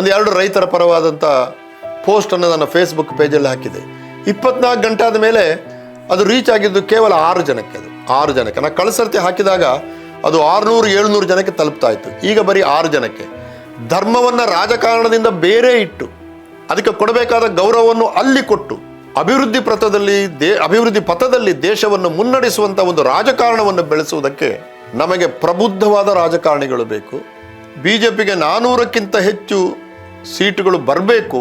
ಒಂದು ಎರಡು ರೈತರ ಪರವಾದಂಥ ಪೋಸ್ಟನ್ನು ನನ್ನ ಫೇಸ್ಬುಕ್ ಪೇಜಲ್ಲಿ ಹಾಕಿದೆ. ಇಪ್ಪತ್ನಾಲ್ಕು ಗಂಟೆ ಆದ ಮೇಲೆ ಅದು ರೀಚ್ ಆಗಿದ್ದು ಕೇವಲ ಆರು ಜನಕ್ಕೆ ಅದು, ಆರು ಜನಕ್ಕೆ. ನಾನು ಕಳಿಸರ್ತಿ ಹಾಕಿದಾಗ ಅದು ಆರುನೂರು, ಏಳ್ನೂರು ಜನಕ್ಕೆ ತಲುಪ್ತಾ ಇತ್ತು. ಈಗ ಬರೀ ಆರು ಜನಕ್ಕೆ. ಧರ್ಮವನ್ನು ರಾಜಕಾರಣದಿಂದ ಬೇರೆ ಇಟ್ಟು, ಅದಕ್ಕೆ ಕೊಡಬೇಕಾದ ಗೌರವವನ್ನು ಅಲ್ಲಿ ಕೊಟ್ಟು, ಅಭಿವೃದ್ಧಿ ಪಥದಲ್ಲಿ ದೇ, ಅಭಿವೃದ್ಧಿ ಪಥದಲ್ಲಿ ದೇಶವನ್ನು ಮುನ್ನಡೆಸುವಂಥ ಒಂದು ರಾಜಕಾರಣವನ್ನು ಬೆಳೆಸುವುದಕ್ಕೆ ನಮಗೆ ಪ್ರಬುದ್ಧವಾದ ರಾಜಕಾರಣಿಗಳು ಬೇಕು. ಬಿ ಜೆ ಪಿಗೆ ನಾನ್ನೂರಕ್ಕಿಂತ ಹೆಚ್ಚು ಸೀಟುಗಳು ಬರಬೇಕು.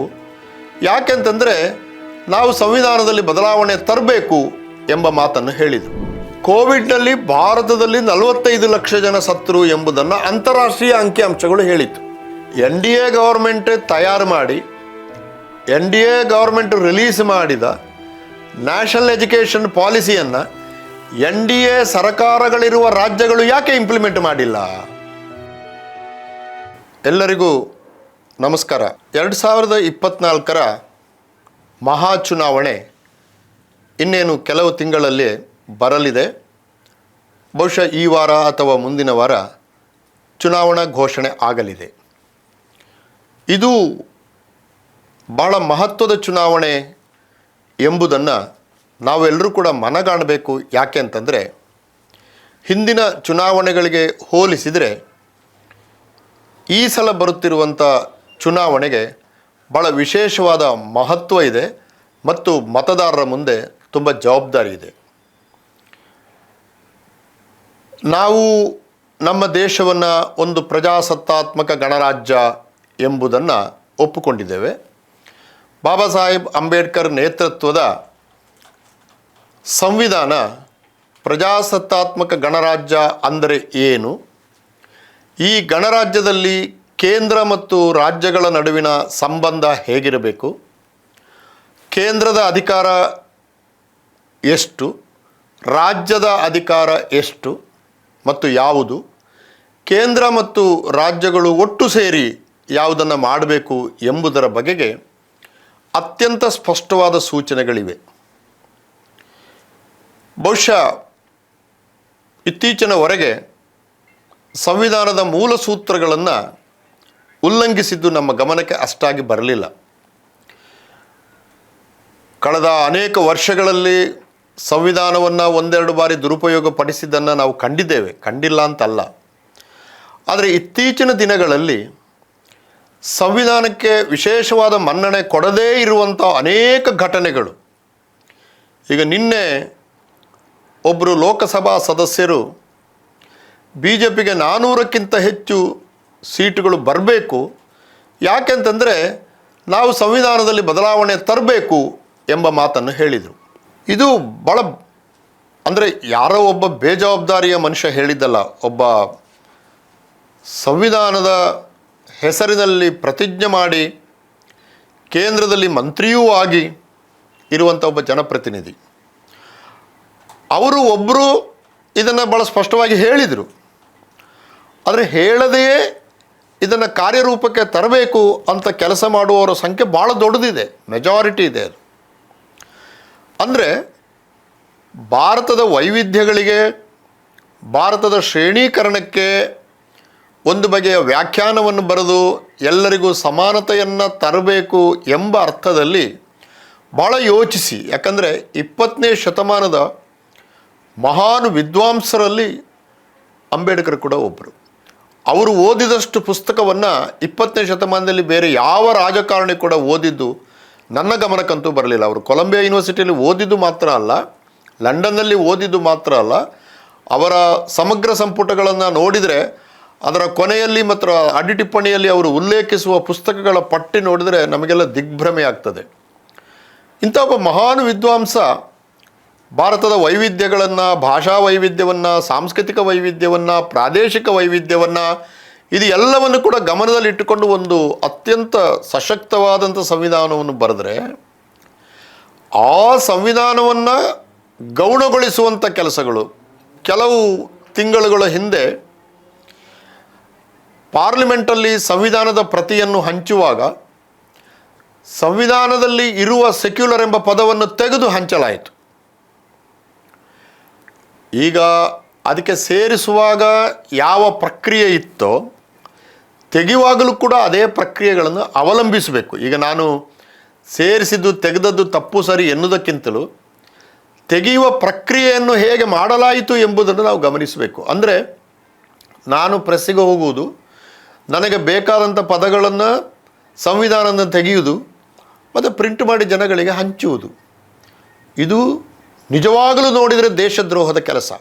ಯಾಕೆಂತಂದರೆ ನಾವು ಸಂವಿಧಾನದಲ್ಲಿ ಬದಲಾವಣೆ ತರಬೇಕು ಎಂಬ ಮಾತನ್ನು ಹೇಳಿದರು. ಕೋವಿಡ್ನಲ್ಲಿ ಭಾರತದಲ್ಲಿ ನಲವತ್ತೈದು ಲಕ್ಷ ಜನ ಸತ್ತರು ಎಂಬುದನ್ನು ಅಂತಾರಾಷ್ಟ್ರೀಯ ಅಂಕಿಅಂಶಗಳು ಹೇಳಿತು ಎನ್ ಡಿ ಎ ಗೌರ್ಮೆಂಟ್ ತಯಾರು ಮಾಡಿ, N D A government release ಮಾಡಿದ ನ್ಯಾಷನಲ್ ಎಜುಕೇಷನ್ ಪಾಲಿಸಿಯನ್ನು ಎನ್ ಡಿ ಎ ಸರ್ಕಾರಗಳಿರುವ ರಾಜ್ಯಗಳು ಯಾಕೆ ಇಂಪ್ಲಿಮೆಂಟ್ ಮಾಡಿಲ್ಲ? ಎಲ್ಲರಿಗೂ ನಮಸ್ಕಾರ. ಎರಡು ಸಾವಿರದ ಇಪ್ಪತ್ನಾಲ್ಕರ ಮಹಾ ಚುನಾವಣೆ ಇನ್ನೇನು ಕೆಲವು ತಿಂಗಳಲ್ಲಿ ಬರಲಿದೆ. ಬಹುಶಃ ಈ ವಾರ ಅಥವಾ ಮುಂದಿನ ವಾರ ಚುನಾವಣಾ ಘೋಷಣೆ ಆಗಲಿದೆ. ಇದು ಭಾಳ ಮಹತ್ವದ ಚುನಾವಣೆ ಎಂಬುದನ್ನು ನಾವೆಲ್ಲರೂ ಕೂಡ ಮನಗಾಣಬೇಕು. ಯಾಕೆ ಅಂತಂದರೆ, ಹಿಂದಿನ ಚುನಾವಣೆಗಳಿಗೆ ಹೋಲಿಸಿದರೆ ಈ ಸಲ ಬರುತ್ತಿರುವಂಥ ಚುನಾವಣೆಗೆ ಭಾಳ ವಿಶೇಷವಾದ ಮಹತ್ವ ಇದೆ ಮತ್ತು ಮತದಾರರ ಮುಂದೆ ತುಂಬ ಜವಾಬ್ದಾರಿ ಇದೆ. ನಾವು ನಮ್ಮ ದೇಶವನ್ನು ಒಂದು ಪ್ರಜಾಸತ್ತಾತ್ಮಕ ಗಣರಾಜ್ಯ ಎಂಬುದನ್ನು ಒಪ್ಪಿಕೊಂಡಿದ್ದೇವೆ. ಬಾಬಾ ಸಾಹೇಬ್ ಅಂಬೇಡ್ಕರ್ ನೇತೃತ್ವದ ಸಂವಿಧಾನ ಪ್ರಜಾಸತ್ತಾತ್ಮಕ ಗಣರಾಜ್ಯ ಅಂದರೆ ಏನು? ಈ ಗಣರಾಜ್ಯದಲ್ಲಿ ಕೇಂದ್ರ ಮತ್ತು ರಾಜ್ಯಗಳ ನಡುವಿನ ಸಂಬಂಧ ಹೇಗಿರಬೇಕು? ಕೇಂದ್ರದ ಅಧಿಕಾರ ಎಷ್ಟು? ರಾಜ್ಯದ ಅಧಿಕಾರ ಎಷ್ಟು? ಮತ್ತು ಯಾವುದು? ಕೇಂದ್ರ ಮತ್ತು ರಾಜ್ಯಗಳು ಒಟ್ಟು ಸೇರಿ ಯಾವುದನ್ನು ಮಾಡಬೇಕು ಎಂಬುದರ ಬಗೆಗೆ ಅತ್ಯಂತ ಸ್ಪಷ್ಟವಾದ ಸೂಚನೆಗಳಿವೆ. ಬಹುಶಃ ಇತ್ತೀಚಿನವರೆಗೆ ಸಂವಿಧಾನದ ಮೂಲ ಸೂತ್ರಗಳನ್ನು ಉಲ್ಲಂಘಿಸಿದ್ದು ನಮ್ಮ ಗಮನಕ್ಕೆ ಅಷ್ಟಾಗಿ ಬರಲಿಲ್ಲ. ಕಳೆದ ಅನೇಕ ವರ್ಷಗಳಲ್ಲಿ ಸಂವಿಧಾನವನ್ನು ಒಂದೆರಡು ಬಾರಿ ದುರುಪಯೋಗ ಪಡಿಸಿದ್ದನ್ನು ನಾವು ಕಂಡಿದ್ದೇವೆ. ಕಂಡಿಲ್ಲ ಅಂತಲ್ಲ. ಆದರೆ ಇತ್ತೀಚಿನ ದಿನಗಳಲ್ಲಿ ಸಂವಿಧಾನಕ್ಕೆ ವಿಶೇಷವಾದ ಮನ್ನಣೆ ಕೊಡದೇ ಇರುವಂಥ ಅನೇಕ ಘಟನೆಗಳು. ಈಗ ನಿನ್ನೆ ಒಬ್ಬರು ಲೋಕಸಭಾ ಸದಸ್ಯರು ಬಿ ಜೆ ಪಿಗೆ ನಾನ್ನೂರಕ್ಕಿಂತ ಹೆಚ್ಚು ಸೀಟುಗಳು ಬರಬೇಕು. ಯಾಕೆಂತಂದರೆ ನಾವು ಸಂವಿಧಾನದಲ್ಲಿ ಬದಲಾವಣೆ ತರಬೇಕು ಎಂಬ ಮಾತನ್ನು ಹೇಳಿದರು. ಇದು ಭಾಳ ಅಂದರೆ ಯಾರೋ ಒಬ್ಬ ಬೇಜವಾಬ್ದಾರಿಯ ಮನುಷ್ಯ ಹೇಳಿದ್ದಲ್ಲ, ಒಬ್ಬ ಸಂವಿಧಾನದ ಹೆಸರಿನಲ್ಲಿ ಪ್ರತಿಜ್ಞೆ ಮಾಡಿ ಕೇಂದ್ರದಲ್ಲಿ ಮಂತ್ರಿಯೂ ಆಗಿ ಇರುವಂಥ ಒಬ್ಬ ಜನಪ್ರತಿನಿಧಿ. ಅವರು ಒಬ್ಬರು ಇದನ್ನು ಭಾಳ ಸ್ಪಷ್ಟವಾಗಿ ಹೇಳಿದರು. ಆದರೆ ಹೇಳದೆಯೇ ಇದನ್ನು ಕಾರ್ಯರೂಪಕ್ಕೆ ತರಬೇಕು ಅಂತ ಕೆಲಸ ಮಾಡುವವರ ಸಂಖ್ಯೆ ಭಾಳ ದೊಡ್ಡದಿದೆ. ಮೆಜಾರಿಟಿ ಇದೆ ಅದು. ಅಂದರೆ ಭಾರತದ ವೈವಿಧ್ಯಗಳಿಗೆ, ಭಾರತದ ಶ್ರೇಣೀಕರಣಕ್ಕೆ ಒಂದು ಬಗೆಯ ವ್ಯಾಖ್ಯಾನವನ್ನು ಬರೆದು ಎಲ್ಲರಿಗೂ ಸಮಾನತೆಯನ್ನು ತರಬೇಕು ಎಂಬ ಅರ್ಥದಲ್ಲಿ ಭಾಳ ಯೋಚಿಸಿ. ಯಾಕಂದರೆ ಇಪ್ಪತ್ತನೇ ಶತಮಾನದ ಮಹಾನ್ ವಿದ್ವಾಂಸರಲ್ಲಿ ಅಂಬೇಡ್ಕರ್ ಕೂಡ ಒಬ್ಬರು ಅವರು ಓದಿದಷ್ಟು ಪುಸ್ತಕವನ್ನು ಇಪ್ಪತ್ತನೇ ಶತಮಾನದಲ್ಲಿ ಬೇರೆ ಯಾವ ರಾಜಕಾರಣಿ ಕೂಡ ಓದಿದ್ದು ನನ್ನ ಗಮನಕ್ಕಂತೂ ಬರಲಿಲ್ಲ. ಅವರು ಕೊಲಂಬಿಯಾ ಯೂನಿವರ್ಸಿಟಿಯಲ್ಲಿ ಓದಿದ್ದು ಮಾತ್ರ ಅಲ್ಲ, ಲಂಡನ್ನಲ್ಲಿ ಓದಿದ್ದು ಮಾತ್ರ ಅಲ್ಲ. ಅವರ ಸಮಗ್ರ ಸಂಪುಟಗಳನ್ನು ನೋಡಿದರೆ, ಅದರ ಕೊನೆಯಲ್ಲಿ ಮತ್ತು ಅಡ್ಡಿಟಿಪ್ಪಣಿಯಲ್ಲಿ ಅವರು ಉಲ್ಲೇಖಿಸುವ ಪುಸ್ತಕಗಳ ಪಟ್ಟಿ ನೋಡಿದರೆ ನಮಗೆಲ್ಲ ದಿಗ್ಭ್ರಮೆ ಆಗ್ತದೆ. ಇಂಥ ಒಬ್ಬ ಮಹಾನ್ ವಿದ್ವಾಂಸ ಭಾರತದ ವೈವಿಧ್ಯಗಳನ್ನು, ಭಾಷಾ ವೈವಿಧ್ಯವನ್ನು, ಸಾಂಸ್ಕೃತಿಕ ವೈವಿಧ್ಯವನ್ನು, ಪ್ರಾದೇಶಿಕ ವೈವಿಧ್ಯವನ್ನು ಇದು ಎಲ್ಲವನ್ನು ಕೂಡ ಗಮನದಲ್ಲಿಟ್ಟುಕೊಂಡು ಒಂದು ಅತ್ಯಂತ ಸಶಕ್ತವಾದಂಥ ಸಂವಿಧಾನವನ್ನು ಬರೆದರೆ ಆ ಸಂವಿಧಾನವನ್ನು ಗೌಣಗೊಳಿಸುವಂಥ ಕೆಲಸಗಳು ಕೆಲವು ತಿಂಗಳುಗಳ ಹಿಂದೆ ಪಾರ್ಲಿಮೆಂಟಲ್ಲಿ ಸಂವಿಧಾನದ ಪ್ರತಿಯನ್ನು ಹಂಚುವಾಗ ಸಂವಿಧಾನದಲ್ಲಿ ಇರುವ ಸೆಕ್ಯುಲರ್ ಎಂಬ ಪದವನ್ನು ತೆಗೆದು ಹಂಚಲಾಯಿತು. ಈಗ ಅದಕ್ಕೆ ಸೇರಿಸುವಾಗ ಯಾವ ಪ್ರಕ್ರಿಯೆ ಇತ್ತೋ ತೆಗೆಯುವಾಗಲೂ ಕೂಡ ಅದೇ ಪ್ರಕ್ರಿಯೆಗಳನ್ನು ಅವಲಂಬಿಸಬೇಕು. ಈಗ ನಾನು ಸೇರಿಸಿದ್ದು ತೆಗೆದದ್ದು ತಪ್ಪು ಸರಿ ಎನ್ನುವುದಕ್ಕಿಂತಲೂ ತೆಗೆಯುವ ಪ್ರಕ್ರಿಯೆಯನ್ನು ಹೇಗೆ ಮಾಡಲಾಯಿತು ಎಂಬುದನ್ನು ನಾವು ಗಮನಿಸಬೇಕು. ಅಂದರೆ ನಾನು ಪ್ರೆಸ್ಸಿಗೆ ಹೋಗುವುದು, ನನಗೆ ಬೇಕಾದಂಥ ಪದಗಳನ್ನು ಸಂವಿಧಾನದಿಂದ ತೆಗೆಯುವುದು, ಮತ್ತು ಪ್ರಿಂಟ್ ಮಾಡಿ ಜನಗಳಿಗೆ ಹಂಚುವುದು. ಇದು ನಿಜವಾಗಲೂ ನೋಡಿದರೆ ದೇಶದ್ರೋಹದ ಕೆಲಸ.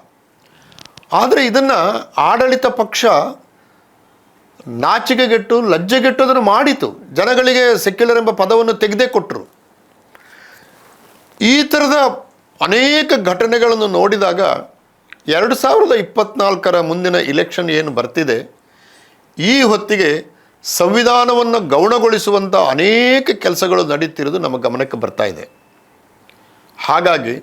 ಆದರೆ ಇದನ್ನು ಆಡಳಿತ ಪಕ್ಷ ನಾಚಿಕೆಗೆಟ್ಟು, ಲಜ್ಜೆಗೆಟ್ಟು ಅದನ್ನು ಮಾಡಿತು. ಜನಗಳಿಗೆ ಸೆಕ್ಯುಲರ್ ಎಂಬ ಪದವನ್ನು ತೆಗೆದೇ ಕೊಟ್ಟರು ಈ ಥರದ ಅನೇಕ ಘಟನೆಗಳನ್ನು ನೋಡಿದಾಗ ಎರಡು ಸಾವಿರದ ಇಪ್ಪತ್ನಾಲ್ಕರ ಮುಂದಿನ ಇಲೆಕ್ಷನ್ ಏನು ಬರ್ತಿದೆ, ಈ ಹೊತ್ತಿಗೆ ಸಂವಿಧಾನವನ್ನು ಗೌಣಗೊಳಿಸುವಂಥ ಅನೇಕ ಕೆಲಸಗಳು ನಡೀತಿರೋದು ನಮ್ಮ ಗಮನಕ್ಕೆ ಬರ್ತಾ ಇದೆ. ಹಾಗಾಗಿ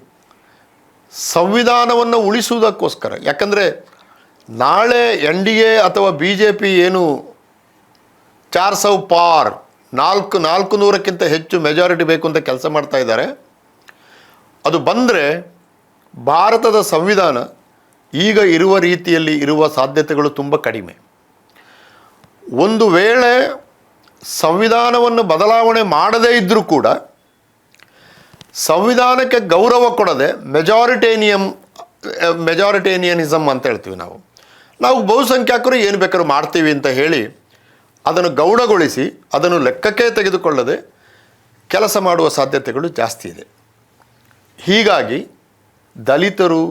ಸಂವಿಧಾನವನ್ನು ಉಳಿಸುವುದಕ್ಕೋಸ್ಕರ. ಯಾಕಂದರೆ ನಾಳೆ ಎನ್ ಡಿ ಎ ಅಥವಾ ಬಿ ಜೆ ಪಿ ಏನು ಚಾರ್ ಸೌ ಪಾರ್ ನಾಲ್ಕು ನಾಲ್ಕು ನೂರಕ್ಕಿಂತ ಹೆಚ್ಚು ಮೆಜಾರಿಟಿ ಬೇಕು ಅಂತ ಕೆಲಸ ಮಾಡ್ತಾ ಇದ್ದಾರೆ. ಅದು ಬಂದರೆ ಭಾರತದ ಸಂವಿಧಾನ ಈಗ ಇರುವ ರೀತಿಯಲ್ಲಿ ಇರುವ ಸಾಧ್ಯತೆಗಳು ತುಂಬ ಕಡಿಮೆ. ಒಂದು ವೇಳೆ ಸಂವಿಧಾನವನ್ನು ಬದಲಾವಣೆ ಮಾಡದೇ ಇದ್ದರೂ ಕೂಡ ಸಂವಿಧಾನಕ್ಕೆ ಗೌರವ ಕೊಡದೆ ಮೆಜಾರಿಟೇನಿಯಂ ಮೆಜಾರಿಟೇನಿಯನಿಸಮ್ ಅಂತ ಹೇಳ್ತೀವಿ ನಾವು. ನಾವು ಬಹುಸಂಖ್ಯಾತರು ಏನು ಬೇಕಾದ್ರೂ ಮಾಡ್ತೀವಿ ಅಂತ ಹೇಳಿ ಅದನ್ನು ಗೌಣಗೊಳಿಸಿ ಅದನ್ನು ಲೆಕ್ಕಕ್ಕೆ ತೆಗೆದುಕೊಳ್ಳದೆ ಕೆಲಸ ಮಾಡುವ ಸಾಧ್ಯತೆಗಳು ಜಾಸ್ತಿ ಇದೆ. ಹೀಗಾಗಿ ದಲಿತರು,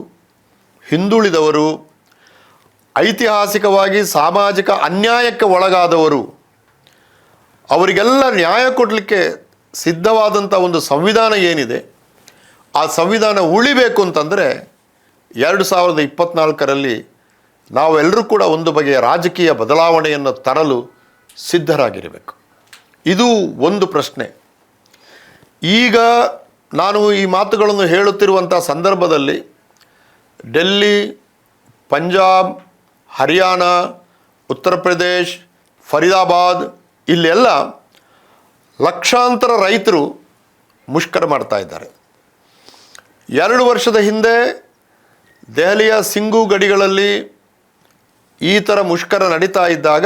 ಹಿಂದುಳಿದವರು, ಐತಿಹಾಸಿಕವಾಗಿ ಸಾಮಾಜಿಕ ಅನ್ಯಾಯಕ್ಕೆ ಒಳಗಾದವರು, ಅವರಿಗೆಲ್ಲ ನ್ಯಾಯ ಕೊಡಲಿಕ್ಕೆ ಸಿದ್ಧವಾದಂಥ ಒಂದು ಸಂವಿಧಾನ ಏನಿದೆ, ಆ ಸಂವಿಧಾನ ಉಳಿಬೇಕು ಅಂತಂದರೆ ಎರಡು ಸಾವಿರದ ಇಪ್ಪತ್ತ್ನಾಲ್ಕರಲ್ಲಿ ನಾವೆಲ್ಲರೂ ಕೂಡ ಒಂದು ಬಗೆಯ ರಾಜಕೀಯ ಬದಲಾವಣೆಯನ್ನು ತರಲು ಸಿದ್ಧರಾಗಿರಬೇಕು. ಇದು ಒಂದು ಪ್ರಶ್ನೆ. ಈಗ ನಾನು ಈ ಮಾತುಗಳನ್ನು ಹೇಳುತ್ತಿರುವಂಥ ಸಂದರ್ಭದಲ್ಲಿ ಡೆಲ್ಲಿ, ಪಂಜಾಬ್, ಹರಿಯಾಣ, ಉತ್ತರ ಪ್ರದೇಶ್, ಫರೀದಾಬಾದ್, ಇಲ್ಲೆಲ್ಲ ಲಕ್ಷಾಂತರ ರೈತರು ಮುಷ್ಕರ ಮಾಡ್ತಾ ಇದ್ದಾರೆ. ಎರಡು ವರ್ಷದ ಹಿಂದೆ ದೆಹಲಿಯ ಸಿಂಗು ಗಡಿಗಳಲ್ಲಿ ಈ ಥರ ಮುಷ್ಕರ ನಡೀತಾ ಇದ್ದಾಗ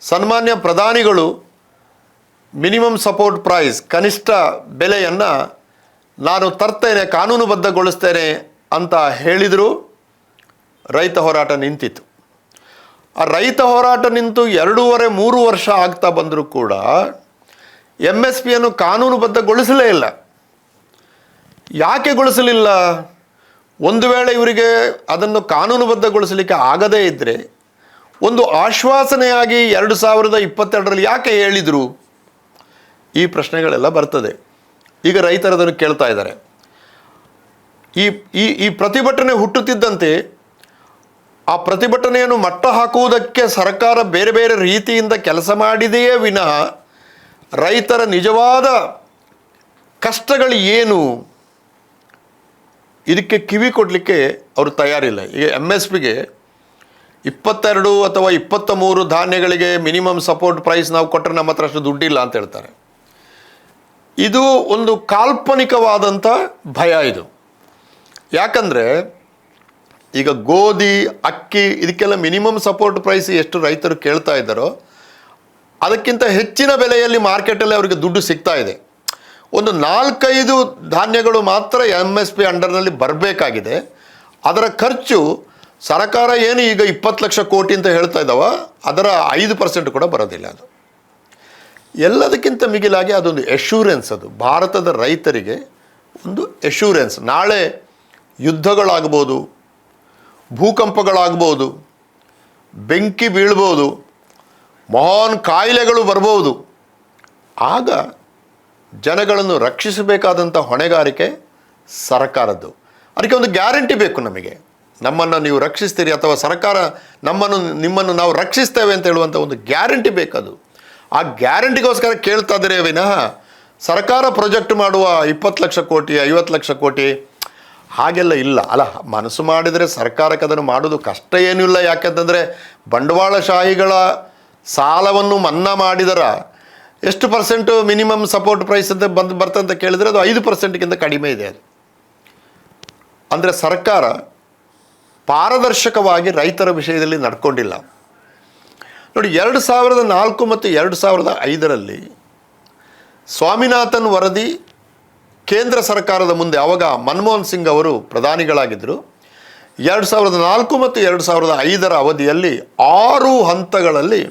ಸನ್ಮಾನ್ಯ ಪ್ರಧಾನಿಗಳು ಮಿನಿಮಮ್ ಸಪೋರ್ಟ್ ಪ್ರೈಸ್, ಕನಿಷ್ಠ ಬೆಲೆಯನ್ನು ನಾನು ತರ್ತೇನೆ, ಕಾನೂನುಬದ್ಧಗೊಳಿಸ್ತೇನೆ ಅಂತ ಹೇಳಿದರು. ರೈತ ಹೋರಾಟ ನಿಂತಿತ್ತು. ಆ ರೈತ ಹೋರಾಟ ನಿಂತು ಎರಡೂವರೆ, ಮೂರು ವರ್ಷ ಆಗ್ತಾ ಬಂದರೂ ಕೂಡ ಎಂ ಎಸ್ ಪಿಯನ್ನು ಕಾನೂನುಬದ್ಧಗೊಳಿಸಲೇ ಇಲ್ಲ. ಯಾಕೆ ಗೊಳಿಸಲಿಲ್ಲ? ಒಂದು ವೇಳೆ ಇವರಿಗೆ ಅದನ್ನು ಕಾನೂನುಬದ್ಧಗೊಳಿಸಲಿಕ್ಕೆ ಆಗದೇ ಇದ್ದರೆ ಒಂದು ಆಶ್ವಾಸನೆಯಾಗಿ ಎರಡು ಸಾವಿರದ ಇಪ್ಪತ್ತೆರಡರಲ್ಲಿ ಯಾಕೆ ಹೇಳಿದರು? ಈ ಪ್ರಶ್ನೆಗಳೆಲ್ಲ ಬರ್ತದೆ. ಈಗ ರೈತರು ಅದನ್ನು ಕೇಳ್ತಾ ಇದ್ದಾರೆ. ಈ ಈ ಈ ಪ್ರತಿಭಟನೆ ಹುಟ್ಟುತ್ತಿದ್ದಂತೆ, ಆ ಪ್ರತಿಭಟನೆಯನ್ನು ಮಟ್ಟ ಹಾಕುವುದಕ್ಕೆ ಸರ್ಕಾರ ಬೇರೆ ಬೇರೆ ರೀತಿಯಿಂದ ಕೆಲಸ ಮಾಡಿದೆಯೇ ವಿನಃ ರೈತರ ನಿಜವಾದ ಕಷ್ಟಗಳು ಏನು? ಇದಕ್ಕೆ ಕಿವಿ ಕೊಡಲಿಕ್ಕೆ ಅವರು ತಯಾರಿಲ್ಲ. ಈಗ ಎಂ ಎಸ್ ಪಿಗೆ ಇಪ್ಪತ್ತೆರಡು ಅಥವಾ ಇಪ್ಪತ್ತ ಮೂರು ಧಾನ್ಯಗಳಿಗೆ ಮಿನಿಮಮ್ ಸಪೋರ್ಟ್ ಪ್ರೈಸ್ ನಾವು ಕೊಟ್ಟರೆ ನಮ್ಮ ಹತ್ರ ಅಷ್ಟು ದುಡ್ಡಿಲ್ಲ ಅಂತ ಹೇಳ್ತಾರೆ. ಇದು ಒಂದು ಕಾಲ್ಪನಿಕವಾದಂಥ ಭಯ ಇದು. ಯಾಕಂದರೆ ಈಗ ಗೋಧಿ, ಅಕ್ಕಿ, ಇದಕ್ಕೆಲ್ಲ ಮಿನಿಮಮ್ ಸಪೋರ್ಟ್ ಪ್ರೈಸ್ ಎಷ್ಟು ರೈತರು ಕೇಳ್ತಾ ಇದ್ದಾರೋ ಅದಕ್ಕಿಂತ ಹೆಚ್ಚಿನ ಬೆಲೆಯಲ್ಲಿ ಮಾರ್ಕೆಟಲ್ಲಿ ಅವರಿಗೆ ದುಡ್ಡು ಸಿಗ್ತಾ ಇದೆ. ಒಂದು ನಾಲ್ಕೈದು ಧಾನ್ಯಗಳು ಮಾತ್ರ ಎಂ ಎಸ್ ಪಿ ಅಂಡರ್ನಲ್ಲಿ ಬರಬೇಕಾಗಿದೆ. ಅದರ ಖರ್ಚು ಸರ್ಕಾರ ಏನು ಈಗ ಇಪ್ಪತ್ತು ಲಕ್ಷ ಕೋಟಿ ಅಂತ ಹೇಳ್ತಾ ಇದ್ದಾವ, ಅದರ ಐದು ಪರ್ಸೆಂಟ್ ಕೂಡ ಬರೋದಿಲ್ಲ ಅದು. ಎಲ್ಲದಕ್ಕಿಂತ ಮಿಗಿಲಾಗಿ ಅದೊಂದು ಎಶ್ಯೂರೆನ್ಸ್ ಅದು. ಭಾರತದ ರೈತರಿಗೆ ಒಂದು ಎಶ್ಯೂರೆನ್ಸ್ ನಾಳೆ ಯುದ್ಧಗಳಾಗ್ಬೋದು, ಭೂಕಂಪಗಳಾಗ್ಬೋದು, ಬೆಂಕಿ ಬೀಳ್ಬೋದು ಮಹಾನ್ ಕಾಯಿಲೆಗಳು ಬರಬಹುದು. ಆಗ ಜನಗಳನ್ನು ರಕ್ಷಿಸಬೇಕಾದಂಥ ಹೊಣೆಗಾರಿಕೆ ಸರ್ಕಾರದ್ದು. ಅದಕ್ಕೆ ಒಂದು ಗ್ಯಾರಂಟಿ ಬೇಕು ನಮಗೆ. ನಮ್ಮನ್ನು ನೀವು ರಕ್ಷಿಸ್ತೀರಿ ಅಥವಾ ಸರ್ಕಾರ ನಮ್ಮನ್ನು, ನಿಮ್ಮನ್ನು ನಾವು ರಕ್ಷಿಸ್ತೇವೆ ಅಂತ ಹೇಳುವಂಥ ಒಂದು ಗ್ಯಾರಂಟಿ ಬೇಕದು. ಆ ಗ್ಯಾರಂಟಿಗೋಸ್ಕರ ಕೇಳ್ತಾ ಇದ್ದಾರೆ ವಿನಃ, ಸರ್ಕಾರ ಪ್ರೊಜೆಕ್ಟ್ ಮಾಡುವ ಇಪ್ಪತ್ತು ಲಕ್ಷ ಕೋಟಿ, ಐವತ್ತು ಲಕ್ಷ ಕೋಟಿ, ಹಾಗೆಲ್ಲ ಇಲ್ಲ. ಅಲ್ಲ, ಮನಸ್ಸು ಮಾಡಿದರೆ ಸರ್ಕಾರಕ್ಕೆ ಅದನ್ನು ಮಾಡೋದು ಕಷ್ಟ ಏನೂ ಇಲ್ಲ. ಯಾಕೆಂತಂದರೆ ಬಂಡವಾಳಶಾಹಿಗಳ ಸಾಲವನ್ನು ಮನ್ನಾ ಮಾಡಿದರ ಎಷ್ಟು ಪರ್ಸೆಂಟು ಮಿನಿಮಮ್ ಸಪೋರ್ಟ್ ಪ್ರೈಸ್ ಅಂತ ಬಂದು ಬರ್ತಂತ ಕೇಳಿದರೆ ಅದು ಐದು ಪರ್ಸೆಂಟ್ಗಿಂತ ಕಡಿಮೆ ಇದೆ ಅದು. ಅಂದರೆ ಸರ್ಕಾರ ಪಾರದರ್ಶಕವಾಗಿ ರೈತರ ವಿಷಯದಲ್ಲಿ ನಡ್ಕೊಂಡಿಲ್ಲ. ನೋಡಿ, ಎರಡು ಸಾವಿರದ ನಾಲ್ಕು ಮತ್ತು ಎರಡು ಸಾವಿರದ ಐದರಲ್ಲಿ ಸ್ವಾಮಿನಾಥನ್ ವರದಿ ಕೇಂದ್ರ ಸರ್ಕಾರದ ಮುಂದೆ ಆವಾಗ ಮನಮೋಹನ್ ಸಿಂಗ್ ಅವರು ಪ್ರಧಾನಿಗಳಾಗಿದ್ದರು. ಎರಡು ಸಾವಿರದ ನಾಲ್ಕು ಮತ್ತು ಎರಡು ಸಾವಿರದ ಐದರ ಅವಧಿಯಲ್ಲಿ ಆರು ಹಂತಗಳಲ್ಲಿ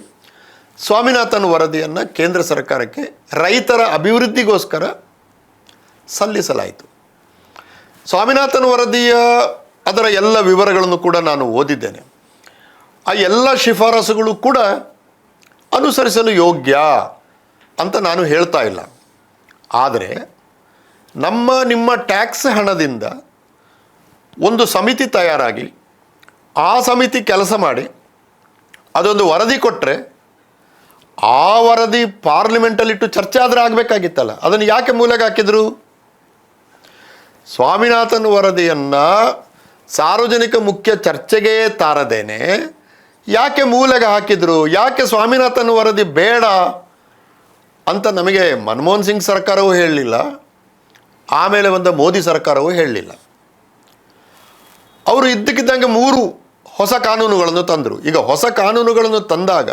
ಸ್ವಾಮಿನಾಥನ್ ವರದಿಯನ್ನು ಕೇಂದ್ರ ಸರ್ಕಾರಕ್ಕೆ ರೈತರ ಅಭಿವೃದ್ಧಿಗೋಸ್ಕರ ಸಲ್ಲಿಸಲಾಯಿತು. ಸ್ವಾಮಿನಾಥನ್ ವರದಿಯ ಅದರ ಎಲ್ಲ ವಿವರಗಳನ್ನು ಕೂಡ ನಾನು ಓದಿದ್ದೇನೆ. ಆ ಎಲ್ಲ ಶಿಫಾರಸುಗಳು ಕೂಡ ಅನುಸರಿಸಲು ಯೋಗ್ಯ ಅಂತ ನಾನು ಹೇಳ್ತಾ ಇಲ್ಲ. ಆದರೆ ನಮ್ಮ, ನಿಮ್ಮ ಟ್ಯಾಕ್ಸ್ ಹಣದಿಂದ ಒಂದು ಸಮಿತಿ ತಯಾರಾಗಿ ಆ ಸಮಿತಿ ಕೆಲಸ ಮಾಡಿ ಅದೊಂದು ವರದಿ ಕೊಟ್ಟರೆ ಆ ವರದಿ ಪಾರ್ಲಿಮೆಂಟಲ್ಲಿಟ್ಟು ಚರ್ಚೆ ಆದರೆ ಆಗಬೇಕಾಗಿತ್ತಲ್ಲ. ಅದನ್ನು ಯಾಕೆ ಮೂಲೆಗೆ ಹಾಕಿದರು? ಸ್ವಾಮಿನಾಥನ್ ವರದಿಯನ್ನು ಸಾರ್ವಜನಿಕ ಮುಖ್ಯ ಚರ್ಚೆಗೆ ತಾರದೇನೆ. ಯಾಕೆ ಮೂಲೆಗೆ ಹಾಕಿದರು? ಯಾಕೆ ಸ್ವಾಮಿನಾಥನ್ ವರದಿ ಬೇಡ ಅಂತ ನಮಗೆ ಮನಮೋಹನ್ ಸಿಂಗ್ ಸರ್ಕಾರವೂ ಹೇಳಲಿಲ್ಲ. ಆಮೇಲೆ ಬಂದ ಮೋದಿ ಸರ್ಕಾರವೂ ಹೇಳಲಿಲ್ಲ. ಅವರು ಇದ್ದಕ್ಕಿದ್ದಂಗೆ ಮೂರು ಹೊಸ ಕಾನೂನುಗಳನ್ನು ತಂದರು. ಈಗ ಹೊಸ ಕಾನೂನುಗಳನ್ನು ತಂದಾಗ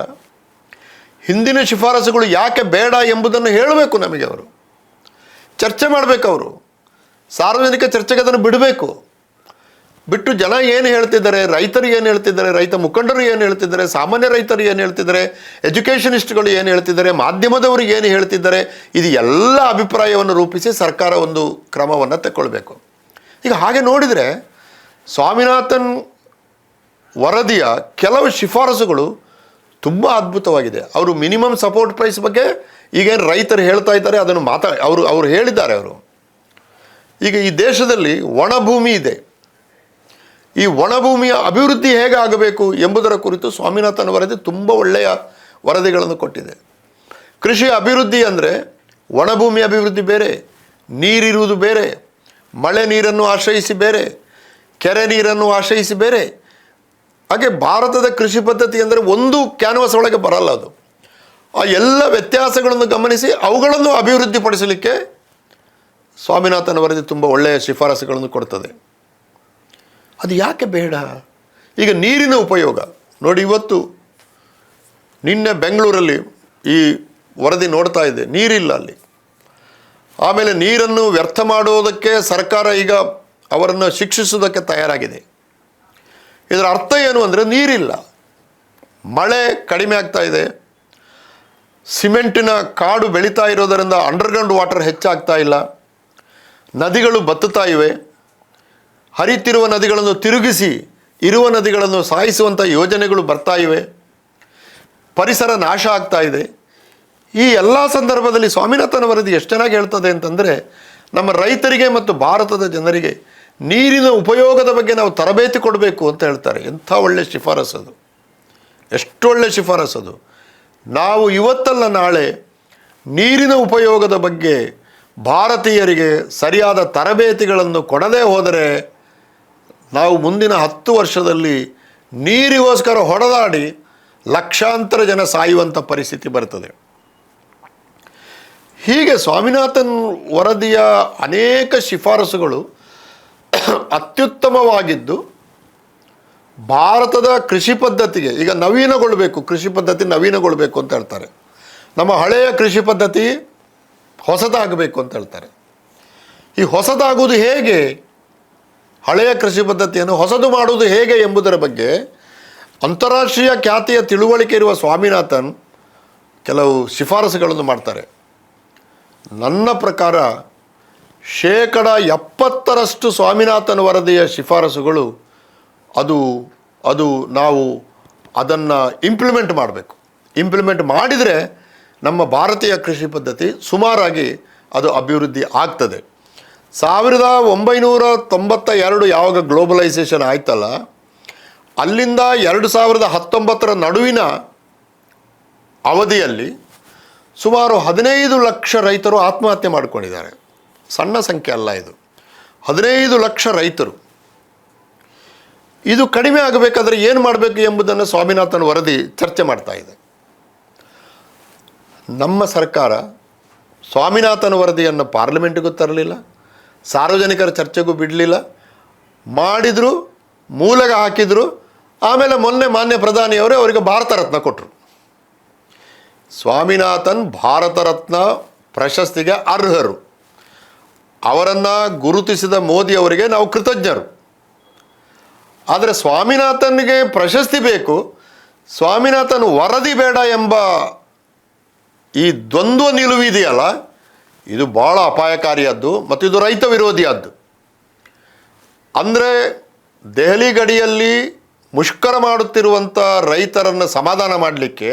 ಹಿಂದಿನ ಶಿಫಾರಸುಗಳು ಯಾಕೆ ಬೇಡ ಎಂಬುದನ್ನು ಹೇಳಬೇಕು ನಮಗೆ ಅವರು. ಚರ್ಚೆ ಮಾಡಬೇಕು ಅವರು. ಸಾರ್ವಜನಿಕ ಚರ್ಚೆಗೆ ಅದನ್ನು ಬಿಡಬೇಕು. ಬಿಟ್ಟು ಜನ ಏನು ಹೇಳ್ತಿದ್ದಾರೆ, ರೈತರು ಏನು ಹೇಳ್ತಿದ್ದಾರೆ, ರೈತ ಮುಖಂಡರು ಏನು ಹೇಳ್ತಿದ್ದಾರೆ, ಸಾಮಾನ್ಯ ರೈತರು ಏನು ಹೇಳ್ತಿದ್ದಾರೆ, ಎಜುಕೇಷನಿಸ್ಟ್ಗಳು ಏನು ಹೇಳ್ತಿದ್ದಾರೆ, ಮಾಧ್ಯಮದವರು ಏನು ಹೇಳ್ತಿದ್ದಾರೆ, ಇದು ಎಲ್ಲ ಅಭಿಪ್ರಾಯವನ್ನು ರೂಪಿಸಿ ಸರ್ಕಾರ ಒಂದು ಕ್ರಮವನ್ನು ತಗೊಳ್ಬೇಕು ಈಗ ಹಾಗೆ ನೋಡಿದರೆ ಸ್ವಾಮಿನಾಥನ್ ವರದಿಯ ಕೆಲವು ಶಿಫಾರಸುಗಳು ತುಂಬ ಅದ್ಭುತವಾಗಿದೆ. ಅವರು ಮಿನಿಮಮ್ ಸಪೋರ್ಟ್ ಪ್ರೈಸ್ ಬಗ್ಗೆ ಈಗೇನು ರೈತರು ಹೇಳ್ತಾ ಇದ್ದಾರೆ, ಅದನ್ನು ಮಾತಾ, ಅವರು ಅವರು ಹೇಳಿದ್ದಾರೆ ಅವರು. ಈಗ ಈ ದೇಶದಲ್ಲಿ ಒಣಭೂಮಿ ಇದೆ. ಈ ಒಣಭೂಮಿಯ ಅಭಿವೃದ್ಧಿ ಹೇಗೆ ಆಗಬೇಕು ಎಂಬುದರ ಕುರಿತು ಸ್ವಾಮಿನಾಥನ್ ವರದಿ ತುಂಬ ಒಳ್ಳೆಯ ವರದಿಗಳನ್ನು ಕೊಟ್ಟಿದೆ. ಕೃಷಿ ಅಭಿವೃದ್ಧಿ ಅಂದರೆ ಒಣಭೂಮಿ ಅಭಿವೃದ್ಧಿ ಬೇರೆ, ನೀರಿರುವುದು ಬೇರೆ, ಮಳೆ ನೀರನ್ನು ಆಶ್ರಯಿಸಿ ಬೇರೆ, ಕೆರೆ ನೀರನ್ನು ಆಶ್ರಯಿಸಿ ಬೇರೆ ಹಾಗೆ ಭಾರತದ ಕೃಷಿ ಪದ್ಧತಿ ಅಂದರೆ ಒಂದು ಕ್ಯಾನ್ವಾಸ್ ಒಳಗೆ ಬರಲ್ಲ ಅದು. ಆ ಎಲ್ಲ ವ್ಯತ್ಯಾಸಗಳನ್ನು ಗಮನಿಸಿ ಅವುಗಳನ್ನು ಅಭಿವೃದ್ಧಿಪಡಿಸಲಿಕ್ಕೆ ಸ್ವಾಮಿನಾಥನ್ ವರದಿ ತುಂಬ ಒಳ್ಳೆಯ ಶಿಫಾರಸುಗಳನ್ನು ಕೊಡ್ತದೆ. ಅದು ಯಾಕೆ ಬೇಡ? ಈಗ ನೀರಿನ ಉಪಯೋಗ. ನೋಡಿ ಇವತ್ತು ನಿನ್ನೆ ಬೆಂಗಳೂರಲ್ಲಿ ಈ ವರದಿ ನೋಡ್ತಾ ಇದೆ ನೀರಿಲ್ಲ ಅಲ್ಲಿ. ಆಮೇಲೆ ನೀರನ್ನು ವ್ಯರ್ಥ ಮಾಡುವುದಕ್ಕೆ ಸರ್ಕಾರ ಈಗ ಅವರನ್ನು ಶಿಕ್ಷಿಸುವುದಕ್ಕೆ ತಯಾರಾಗಿದೆ. ಇದರ ಅರ್ಥ ಏನು ಅಂದರೆ ನೀರಿಲ್ಲ. ಮಳೆ ಕಡಿಮೆ ಆಗ್ತಾ ಇದೆ. ಸಿಮೆಂಟಿನ ಕಾಡು ಬೆಳೀತಾ ಇರೋದರಿಂದ ಅಂಡರ್ಗ್ರೌಂಡ್ ವಾಟರ್ ಹೆಚ್ಚಾಗ್ತಾ ಇಲ್ಲ. ನದಿಗಳು ಬತ್ತುತ್ತಾ ಇವೆ. ಹರಿತಿರುವ ನದಿಗಳನ್ನು ತಿರುಗಿಸಿ ಇರುವ ನದಿಗಳನ್ನು ಸಾಯಿಸುವಂಥ ಯೋಜನೆಗಳು ಬರ್ತಾ ಇವೆ. ಪರಿಸರ ನಾಶ ಆಗ್ತಾ ಇದೆ. ಈ ಎಲ್ಲ ಸಂದರ್ಭದಲ್ಲಿ ಸ್ವಾಮಿನಾಥನ್ ವರದಿ ಎಷ್ಟು ಚೆನ್ನಾಗಿ ಹೇಳ್ತದೆ ಅಂತಂದರೆ, ನಮ್ಮ ರೈತರಿಗೆ ಮತ್ತು ಭಾರತದ ಜನರಿಗೆ ನೀರಿನ ಉಪಯೋಗದ ಬಗ್ಗೆ ನಾವು ತರಬೇತಿ ಕೊಡಬೇಕು ಅಂತ ಹೇಳ್ತಾರೆ. ಎಂಥ ಒಳ್ಳೆ ಶಿಫಾರಸು ಅದು. ಎಷ್ಟು ಒಳ್ಳೆ ಶಿಫಾರಸು ಅದು. ನಾವು ಇವತ್ತಲ್ಲ ನಾಳೆ ನೀರಿನ ಉಪಯೋಗದ ಬಗ್ಗೆ ಭಾರತೀಯರಿಗೆ ಸರಿಯಾದ ತರಬೇತಿಗಳನ್ನು ಕೊಡದೇ ಹೋದರೆ ನಾವು ಮುಂದಿನ ಹತ್ತು ವರ್ಷದಲ್ಲಿ ನೀರಿಗೋಸ್ಕರ ಹೊಡೆದಾಡಿ ಲಕ್ಷಾಂತರ ಜನ ಸಾಯುವಂಥ ಪರಿಸ್ಥಿತಿ ಬರ್ತದೆ. ಹೀಗೆ ಸ್ವಾಮಿನಾಥನ್ ವರದಿಯ ಅನೇಕ ಶಿಫಾರಸುಗಳು ಅತ್ಯುತ್ತಮವಾಗಿದ್ದು ಭಾರತದ ಕೃಷಿ ಪದ್ಧತಿಗೆ ಈಗ ನವೀನಗೊಳ್ಳಬೇಕು ಕೃಷಿ ಪದ್ಧತಿ ನವೀನಗೊಳ್ಳಬೇಕು ಅಂತ ಹೇಳ್ತಾರೆ. ನಮ್ಮ ಹಳೆಯ ಕೃಷಿ ಪದ್ಧತಿ ಹೊಸದಾಗಬೇಕು ಅಂತ ಹೇಳ್ತಾರೆ. ಈ ಹೊಸದಾಗುವುದು ಹೇಗೆ, ಹಳೆಯ ಕೃಷಿ ಪದ್ಧತಿಯನ್ನು ಹೊಸದು ಮಾಡುವುದು ಹೇಗೆ ಎಂಬುದರ ಬಗ್ಗೆ ಅಂತಾರಾಷ್ಟ್ರೀಯ ಖ್ಯಾತಿಯ ತಿಳುವಳಿಕೆ ಇರುವ ಸ್ವಾಮಿನಾಥನ್ ಕೆಲವು ಶಿಫಾರಸುಗಳನ್ನು ಮಾಡ್ತಾರೆ. ನನ್ನ ಪ್ರಕಾರ ಶೇಕಡ ಎಪ್ಪತ್ತರಷ್ಟು ಸ್ವಾಮಿನಾಥನ್ ವರದಿಯ ಶಿಫಾರಸುಗಳು ಅದು ಅದು ನಾವು ಅದನ್ನು ಇಂಪ್ಲಿಮೆಂಟ್ ಮಾಡಬೇಕು. ಇಂಪ್ಲಿಮೆಂಟ್ ಮಾಡಿದರೆ ನಮ್ಮ ಭಾರತೀಯ ಕೃಷಿ ಪದ್ಧತಿ ಸುಮಾರಾಗಿ ಅದು ಅಭಿವೃದ್ಧಿ ಆಗ್ತದೆ. ಸಾವಿರದ ಒಂಬೈನೂರ ತೊಂಬತ್ತ ಎರಡು ಯಾವಾಗ ಗ್ಲೋಬಲೈಸೇಷನ್ ಆಯ್ತಲ್ಲ, ಅಲ್ಲಿಂದ ಎರಡು ಸಾವಿರದ ಹತ್ತೊಂಬತ್ತರ ನಡುವಿನ ಅವಧಿಯಲ್ಲಿ ಸುಮಾರು ಹದಿನೈದು ಲಕ್ಷ ರೈತರು ಆತ್ಮಹತ್ಯೆ ಮಾಡಿಕೊಂಡಿದ್ದಾರೆ. ಸಣ್ಣ ಸಂಖ್ಯೆ ಅಲ್ಲ ಇದು. ಹದಿನೈದು ಲಕ್ಷ ರೈತರು. ಇದು ಕಡಿಮೆ ಆಗಬೇಕಾದ್ರೆ ಏನು ಮಾಡಬೇಕು ಎಂಬುದನ್ನು ಸ್ವಾಮಿನಾಥನ್ ವರದಿ ಚರ್ಚೆ ಮಾಡ್ತಾ ಇದೆ. ನಮ್ಮ ಸರ್ಕಾರ ಸ್ವಾಮಿನಾಥನ್ ವರದಿಯನ್ನು ಪಾರ್ಲಿಮೆಂಟಿಗೂ ತರಲಿಲ್ಲ, ಸಾರ್ವಜನಿಕರ ಚರ್ಚೆಗೂ ಬಿಡಲಿಲ್ಲ, ಮಾಡಿದರು ಮೂಲಗ ಹಾಕಿದರು, ಆಮೇಲೆ ಮೊನ್ನೆ ಮಾನ್ಯ ಪ್ರಧಾನಿಯವರೇ ಅವರಿಗೆ ಭಾರತ ರತ್ನ ಕೊಟ್ಟರು ಸ್ವಾಮಿನಾಥನ್ ಭಾರತ ರತ್ನ ಪ್ರಶಸ್ತಿಗೆ ಅರ್ಹರು. ಅವರನ್ನು ಗುರುತಿಸಿದ ಮೋದಿ ಅವರಿಗೆ ನಾವು ಕೃತಜ್ಞರು. ಆದರೆ ಸ್ವಾಮಿನಾಥನ್ಗೆ ಪ್ರಶಸ್ತಿ ಬೇಕು, ಸ್ವಾಮಿನಾಥನ್ ವರದಿ ಬೇಡ ಎಂಬ ಈ ದ್ವಂದ್ವ ನಿಲುವಿದೆಯಲ್ಲ, ಇದು ಭಾಳ ಅಪಾಯಕಾರಿಯಾದ್ದು ಮತ್ತು ಇದು ರೈತ ವಿರೋಧಿಯಾದ್ದು. ಅಂದರೆ ದೆಹಲಿ ಗಡಿಯಲ್ಲಿ ಮುಷ್ಕರ ಮಾಡುತ್ತಿರುವಂಥ ರೈತರನ್ನು ಸಮಾಧಾನ ಮಾಡಲಿಕ್ಕೆ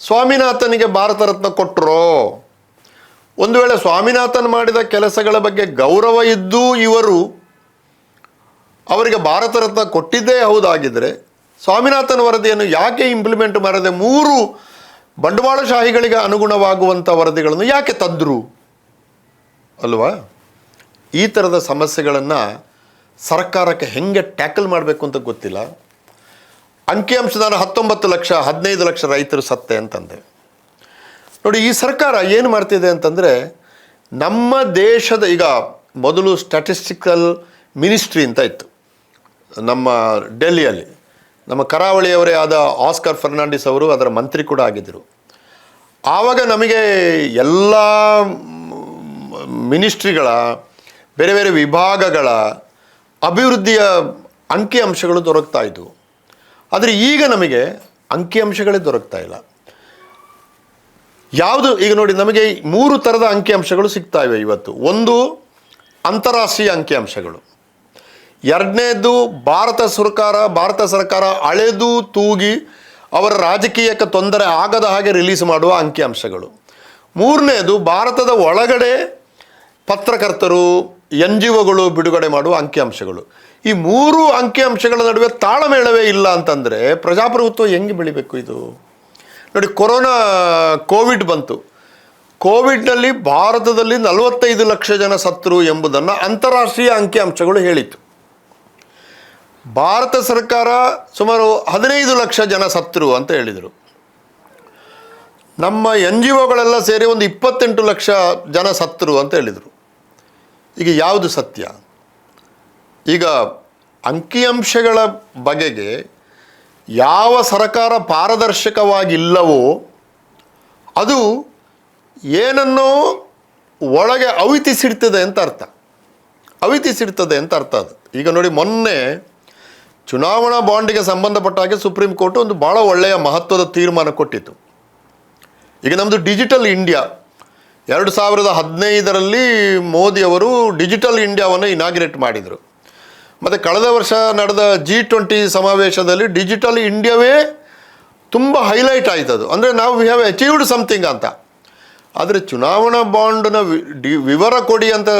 ಸ್ವಾಮಿನಾಥನಿಗೆ ಭಾರತ ರತ್ನ ಕೊಟ್ಟರೋ ಒಂದು ವೇಳೆ ಸ್ವಾಮಿನಾಥನ್ ಮಾಡಿದ ಕೆಲಸಗಳ ಬಗ್ಗೆ ಗೌರವ ಇದ್ದೂ ಇವರು ಅವರಿಗೆ ಭಾರತ ರತ್ನ ಕೊಟ್ಟಿದ್ದೇ ಹೌದಾಗಿದ್ದರೆ ಸ್ವಾಮಿನಾಥನ್ ವರದಿಯನ್ನು ಯಾಕೆ ಇಂಪ್ಲಿಮೆಂಟ್ ಮಾಡದೆ ಮೂರು ಬಂಡವಾಳಶಾಹಿಗಳಿಗೆ ಅನುಗುಣವಾಗುವಂಥ ವರದಿಗಳನ್ನು ಯಾಕೆ ತಂದರು? ಅಲ್ವಾ? ಈ ಥರದ ಸಮಸ್ಯೆಗಳನ್ನು ಸರ್ಕಾರಕ್ಕೆ ಹೆಂಗೆ ಟ್ಯಾಕಲ್ ಮಾಡಬೇಕು ಅಂತ ಗೊತ್ತಿಲ್ಲ. ಅಂಕಿಅಂಶದಾನ ಹತ್ತೊಂಬತ್ತು ಲಕ್ಷ, ಹದಿನೈದು ಲಕ್ಷ ರೈತರು ಸತ್ತೆ ಅಂತಂದೆ. ನೋಡಿ, ಈ ಸರ್ಕಾರ ಏನು ಮಾಡ್ತಿದೆ ಅಂತಂದರೆ ನಮ್ಮ ದೇಶದ ಈಗ ಮೊದಲು ಸ್ಟ್ಯಾಟಿಸ್ಟಿಕಲ್ ಮಿನಿಸ್ಟ್ರಿ ಅಂತ ಇತ್ತು. ನಮ್ಮ ಡೆಲ್ಲಿಯಲ್ಲಿ. ನಮ್ಮ ಕರಾವಳಿಯವರೇ ಆದ ಆಸ್ಕರ್ ಫರ್ನಾಂಡಿಸ್ ಅವರು ಅದರ ಮಂತ್ರಿ ಕೂಡ ಆಗಿದ್ದರು. ಆವಾಗ ನಮಗೆ ಎಲ್ಲ ಮಿನಿಸ್ಟ್ರಿಗಳ ಬೇರೆ ಬೇರೆ ವಿಭಾಗಗಳ ಅಭಿವೃದ್ಧಿಯ ಅಂಕಿಅಂಶಗಳು ದೊರಕ್ತಾ ಇದ್ವು. ಆದರೆ ಈಗ ನಮಗೆ ಅಂಕಿಅಂಶಗಳೇ ದೊರಕ್ತಾ ಇಲ್ಲ. ಯಾವುದು? ಈಗ ನೋಡಿ, ನಮಗೆ ಮೂರು ಥರದ ಅಂಕಿಅಂಶಗಳು ಸಿಗ್ತಾ ಇವೆ ಇವತ್ತು. ಒಂದು, ಅಂತಾರಾಷ್ಟ್ರೀಯ ಅಂಕಿಅಂಶಗಳು. ಎರಡನೇದು, ಭಾರತ ಸರ್ಕಾರ ಭಾರತ ಸರ್ಕಾರ ಅಳೆದು ತೂಗಿ ಅವರ ರಾಜಕೀಯಕ್ಕೆ ತೊಂದರೆ ಆಗದ ಹಾಗೆ ರಿಲೀಸ್ ಮಾಡುವ ಅಂಕಿಅಂಶಗಳು. ಮೂರನೇದು, ಭಾರತದ ಒಳಗಡೆ ಪತ್ರಕರ್ತರು ಎನ್ ಜಿ ಒಗಳು ಬಿಡುಗಡೆ ಮಾಡುವ ಅಂಕಿಅಂಶಗಳು. ಈ ಮೂರು ಅಂಕಿಅಂಶಗಳ ನಡುವೆ ತಾಳಮೇಳವೇ ಇಲ್ಲ ಅಂತಂದರೆ ಪ್ರಜಾಪ್ರಭುತ್ವ ಹೆಂಗೆ ಬೆಳಿಬೇಕು ಇದು? ನೋಡಿ, ಕೊರೋನಾ ಕೋವಿಡ್ ಬಂತು. ಕೋವಿಡ್ನಲ್ಲಿ ಭಾರತದಲ್ಲಿ ನಲವತ್ತೈದು ಲಕ್ಷ ಜನ ಸತ್ತರು ಎಂಬುದನ್ನು ಅಂತಾರಾಷ್ಟ್ರೀಯ ಅಂಕಿಅಂಶಗಳು ಹೇಳಿತು ಭಾರತ ಸರ್ಕಾರ ಸುಮಾರು ಹದಿನೈದು ಲಕ್ಷ ಜನ ಸತ್ತರು ಅಂತ ಹೇಳಿದರು. ನಮ್ಮ ಎನ್ ಜಿ ಒಗಳೆಲ್ಲ ಸೇರಿ ಒಂದು ಇಪ್ಪತ್ತೆಂಟು ಲಕ್ಷ ಜನ ಸತ್ತರು ಅಂತ ಹೇಳಿದರು. ಈಗ ಯಾವುದು ಸತ್ಯ? ಈಗ ಅಂಕಿಅಂಶಗಳ ಬಗೆಗೆ ಯಾವ ಸರಕಾರ ಪಾರದರ್ಶಕವಾಗಿಲ್ಲವೋ ಅದು ಏನನ್ನೋ ಒಳಗೆ ಅವಿತಿಸಿಡ್ತದೆ ಅಂತ ಅರ್ಥ. ಅವಿತಿಸಿಡ್ತದೆ ಅಂತ ಅರ್ಥ ಅದು. ಈಗ ನೋಡಿ ಮೊನ್ನೆ ಚುನಾವಣಾ ಬಾಂಡಿಗೆ ಸಂಬಂಧಪಟ್ಟ ಹಾಗೆ ಸುಪ್ರೀಂ ಕೋರ್ಟ್ ಒಂದು ಭಾಳ ಒಳ್ಳೆಯ ಮಹತ್ವದ ತೀರ್ಮಾನ ಕೊಟ್ಟಿತ್ತು. ಈಗ ನಮ್ಮದು ಡಿಜಿಟಲ್ ಇಂಡಿಯಾ, ಎರಡು ಸಾವಿರದ ಹದಿನೈದರಲ್ಲಿ ಮೋದಿಯವರು ಡಿಜಿಟಲ್ ಇಂಡಿಯಾವನ್ನು ಇನಾಗ್ರೇಟ್ ಮಾಡಿದರು. ಮತ್ತು ಕಳೆದ ವರ್ಷ ನಡೆದ ಜಿ ಟ್ವೆಂಟಿ ಸಮಾವೇಶದಲ್ಲಿ ಡಿಜಿಟಲ್ ಇಂಡಿಯಾವೇ ತುಂಬ ಹೈಲೈಟ್ ಆಯ್ತದು. ಅಂದರೆ ನಾವು ವಿ ಹ್ಯಾವ್ ಅಚೀವ್ಡ್ ಸಮಥಿಂಗ್ ಅಂತ. ಆದರೆ ಚುನಾವಣಾ ಬಾಂಡ್ನ ವಿವರ ಕೊಡಿ ಅಂತ